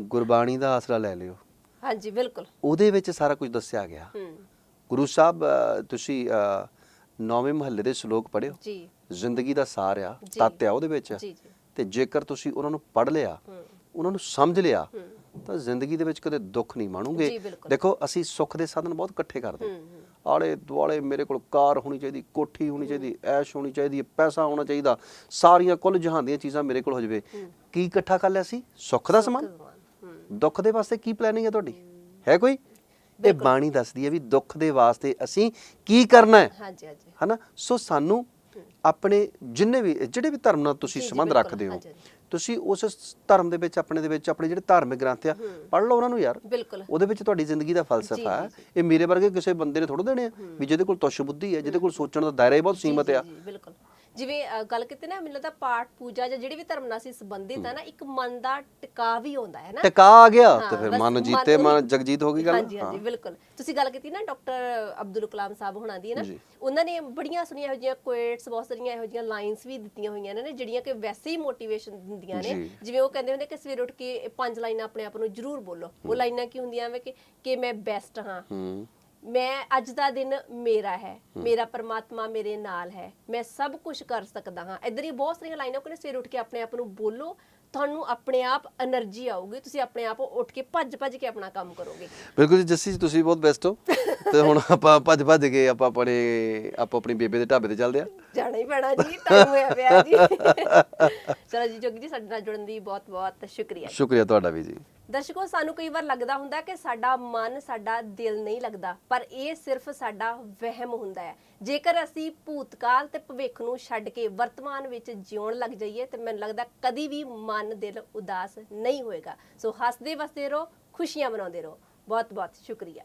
ਗੁਰਬਾਣੀ ਦਾ ਆਸਰਾ ਲੈ ਲਿਓ। ਹਾਂਜੀ ਬਿਲਕੁਲ। ਉਹਦੇ ਵਿੱਚ ਸਾਰਾ ਕੁਝ ਦੱਸਿਆ ਗਿਆ। ਹੂੰ। ਗੁਰੂ ਸਾਹਿਬ ਤੁਸੀਂ ਨੌਵੇਂ ਮਹੱਲੇ ਦੇ ਸ਼ਲੋਕ ਪੜ੍ਹਿਓ। ਜੀ। ਜ਼ਿੰਦਗੀ ਦਾ ਸਾਰ ਆ। ਤੱਤ ਆ ਉਹਦੇ ਵਿੱਚ। ਜੀ ਜੀ। ਤੇ ਜੇਕਰ ਤੁਸੀਂ ਉਹਨਾਂ ਨੂੰ ਪੜ੍ਹ ਲਿਆ ਉਹਨਾਂ ਨੂੰ ਸਮਝ ਲਿਆ ਤਾਂ ਜ਼ਿੰਦਗੀ ਦੇ ਵਿੱਚ ਕਦੇ ਦੁੱਖ ਨਹੀਂ ਮਾਣੋਗੇ। ਦੇਖੋ ਅਸੀਂ ਸੁੱਖ ਦੇ ਸਾਧਨ ਬਹੁਤ ਇਕੱਠੇ ਕਰਦੇ ਆਲੇ ਦੁਆਲੇ ਮੇਰੇ ਕੋਲ ਕਾਰ ਹੋਣੀ ਚਾਹੀਦੀ ਕੋਠੀ ਹੋਣੀ ਚਾਹੀਦੀ ਐਸ਼ ਹੋਣੀ ਚਾਹੀਦੀ ਪੈਸਾ ਹੋਣਾ ਚਾਹੀਦਾ ਸਾਰੀਆਂ ਕੁੱਲ ਜਹਾਨ ਦੀਆਂ ਚੀਜ਼ਾਂ ਮੇਰੇ ਕੋਲ ਹੋ ਜਵੇ। ਕੀ ਇਕੱਠਾ ਕਰ ਲਿਆ ਸੀ? ਸੁੱਖ ਦਾ ਸਮਾਨ ਦੁੱਖ ਦੇ ਵਾਸਤੇ ਕੀ ਪਲੈਨਿੰਗ ਹੈ ਤੁਹਾਡੀ? ਹੈ। ਕੋਈ? ਇਹ ਬਾਣੀ ਦੱਸਦੀ ਹੈ ਵੀ ਦੁੱਖ ਦੇ ਵਾਸਤੇ ਅਸੀਂ ਕੀ ਕਰਨਾ ਹੈ। ਹਾਂਜੀ ਹਾਂਜੀ। ਹਨਾ? ਸੋ ਸਾਨੂੰ ਆਪਣੇ ਜਿੰਨੇ ਵੀ ਜਿਹੜੇ ਵੀ ਧਰਮ ਨਾਲ ਤੁਸੀਂ ਸੰਬੰਧ ਰੱਖਦੇ ਹੋ। ਤੁਸੀਂ ਉਸ ਧਰਮ ਦੇ ਵਿੱਚ ਆਪਣੇ ਦੇ ਵਿੱਚ ਆਪਣੇ ਜਿਹੜੇ ਧਾਰਮਿਕ ਗ੍ਰੰਥ ਆ ਪੜ੍ਹ ਲਓ ਉਹਨਾਂ ਨੂੰ ਯਾਰ। ਉਹਦੇ ਵਿੱਚ ਤੁਹਾਡੀ ਜ਼ਿੰਦਗੀ ਦਾ ਫਲਸਫਾ ਹੈ। ਇਹ ਮੇਰੇ ਵਰਗੇ ਕਿਸੇ ਬੰਦੇ ਨੇ ਥੋੜਾ ਦੇਣੇ ਆ ਵੀ ਜਿਹਦੇ ਕੋਲ ਤੁਸ਼ ਬੁੱਧੀ ਹੈ ਜਿਹਦੇ ਕੋਲ ਸੋਚਣ ਦਾ ਦਾਇਰਾ ਹੀ ਬਹੁਤ ਸੀਮਤ ਆ। ਜਿਵੇਂ ਅ, ਗੱਲ ਕੀਤੀ ਨਾ ਮੈਨੂੰ ਲੱਗਦਾ ਪਾਠ ਪੂਜਾ ਜਾਂ ਜਿਹੜੇ ਵੀ ਧਰਮ ਨਾਲ ਅਸੀਂ ਸੰਬੰਧਿਤ ਆ ਨਾ ਇੱਕ ਮਨ ਦਾ ਟਿਕਾ ਵੀ ਹੁੰਦਾ ਹੈ ਨਾ। ਟਿਕਾ ਆ ਗਿਆ। ਹਾਂ, ਤੇ ਫਿਰ ਬਸ ਮਨ ਜੀਤੇ ਉਹਨੂੰ- ਮਨ ਜਗਜੀਤ ਹੋ ਗਈ ਗੱਲ? ਹਾਂਜੀ ਹਾਂਜੀ ਬਿਲਕੁਲ। ਤੁਸੀਂ ਗੱਲ ਕੀਤੀ ਨਾ ਡਾਕਟਰ ਅਬਦੁਲ ਕਲਾਮ ਸਾਹਿਬ ਹੁਣਾਂ ਦੀ ਹੈ ਨਾ? ਜੀ। ਉਹਨਾਂ ਨੇ ਬੜੀਆਂ ਸੁਣੀਆਂ ਇਹੋ ਜਿਹੀਆਂ ਬਹੁਤ ਸਾਰੀਆਂ ਇਹੋ ਜਿਹੀਆਂ ਲਾਈਨਸ ਵੀ ਦਿੱਤੀਆਂ ਹੋਈਆਂ ਨੇ ਨਾ ਜਿਹੜੀਆਂ ਕਿ ਵੈਸੇ ਹੀ ਮੋਟੀਵੇਸ਼ਨ ਦਿੰਦੀਆਂ ਨੇ। ਜੀ। ਜਿਵੇਂ ਉਹ ਕਹਿੰਦੇ ਹੁੰਦੇ ਕਿ ਸਵੇਰ ਉੱਠ ਕੇ ਇਹ ਪੰਜ ਲਾਈਨਾਂ ਆਪਣੇ ਆਪ ਨੂੰ ਜ਼ਰੂਰ ਬੋਲੋ। ਉਹ ਲਾਈਨਾਂ ਕੀ ਹੁੰਦੀਆਂ ਵੇ ਕਿ ਕਿ ਮੈਂ ਬੈਸਟ ਹਾਂ। ਹੂੰ। ਮੈਂ ਅੱਜ ਦਾ ਦਿਨ ਮੇਰਾ ਹੈ ਮੇਰਾ ਪਰਮਾਤਮਾ ਮੇਰੇ ਨਾਲ ਹੈ। ਮੈਂ ਸਭ ਕੁਝ ਕਰ ਸਕਦਾ ਹਾਂ। ਇਧਰ ਹੀ ਬਹੁਤ ਸਾਰੀਆਂ ਲਾਈਨਾਂ ਕੋਨੇ ਸਵੇਰ ਉੱਠ ਕੇ ਆਪਣੇ ਆਪ ਨੂੰ ਬੋਲੋ ਤੁਹਾਨੂੰ ਆਪਣੇ ਆਪ એનર્ਜੀ ਆਊਗੀ। ਤੁਸੀਂ ਆਪਣੇ ਆਪ ਉੱਠ ਕੇ ਭੱਜ ਭੱਜ ਕੇ ਆਪਣਾ ਕੰਮ ਕਰੋਗੇ। ਬਿਲਕੁਲ ਜੀ ਜੱਸੀ ਤੁਸੀਂ ਬਹੁਤ ਬੈਸਟ ਹੋ। ਤੇ ਹੁਣ ਆਪਾਂ ਭੱਜ ਭੱਜ ਕੇ ਆਪਾਂ ਆਪਣੇ ਆਪ ਆਪਣੀ ਬੇਬੇ ਦੇ ਢਾਬੇ ਤੇ ਚੱਲਦੇ ਆ ਜਾਣਾ ਹੀ ਪੈਣਾ ਜੀ ਟਾਈਮ ਹੋਇਆ ਪਿਆ ਜੀ। ਚਲੋ ਜੀ ਜੋਗੀ ਜੀ ਸਾਡੇ ਨਾਲ ਜੁੜਨ ਦੀ ਬਹੁਤ ਬਹੁਤ ਸ਼ੁਕਰੀਆ। ਸ਼ੁਕਰੀਆ ਤੁਹਾਡਾ ਵੀ ਜੀ। ਦਰਸ਼ਕੋ, ਸਾਨੂੰ ਕਈ ਵਾਰ ਲੱਗਦਾ ਹੁੰਦਾ ਕਿ ਸਾਡਾ ਮਨ, ਸਾਡਾ ਦਿਲ ਨਹੀਂ ਲੱਗਦਾ, ਪਰ ਇਹ ਸਿਰਫ ਸਾਡਾ ਵਹਿਮ ਹੁੰਦਾ ਹੈ। ਜੇਕਰ ਅਸੀਂ ਭੂਤਕਾਲ ਤੇ ਭਵਿੱਖ ਨੂੰ ਛੱਡ ਕੇ ਵਰਤਮਾਨ ਵਿੱਚ ਜਿਉਣ ਲੱਗ ਜਾਈਏ, ਤੇ ਮੈਨੂੰ ਲੱਗਦਾ ਕਦੀ ਵੀ ਮਨ, ਦਿਲ ਉਦਾਸ ਨਹੀਂ ਹੋਏਗਾ। ਸੋ ਹੱਸਦੇ ਵਸਦੇ ਰਹੋ, ਖੁਸ਼ੀਆਂ ਮਨਾਉਂਦੇ ਰਹੋ। ਬਹੁਤ ਬਹੁਤ ਸ਼ੁਕਰੀਆ।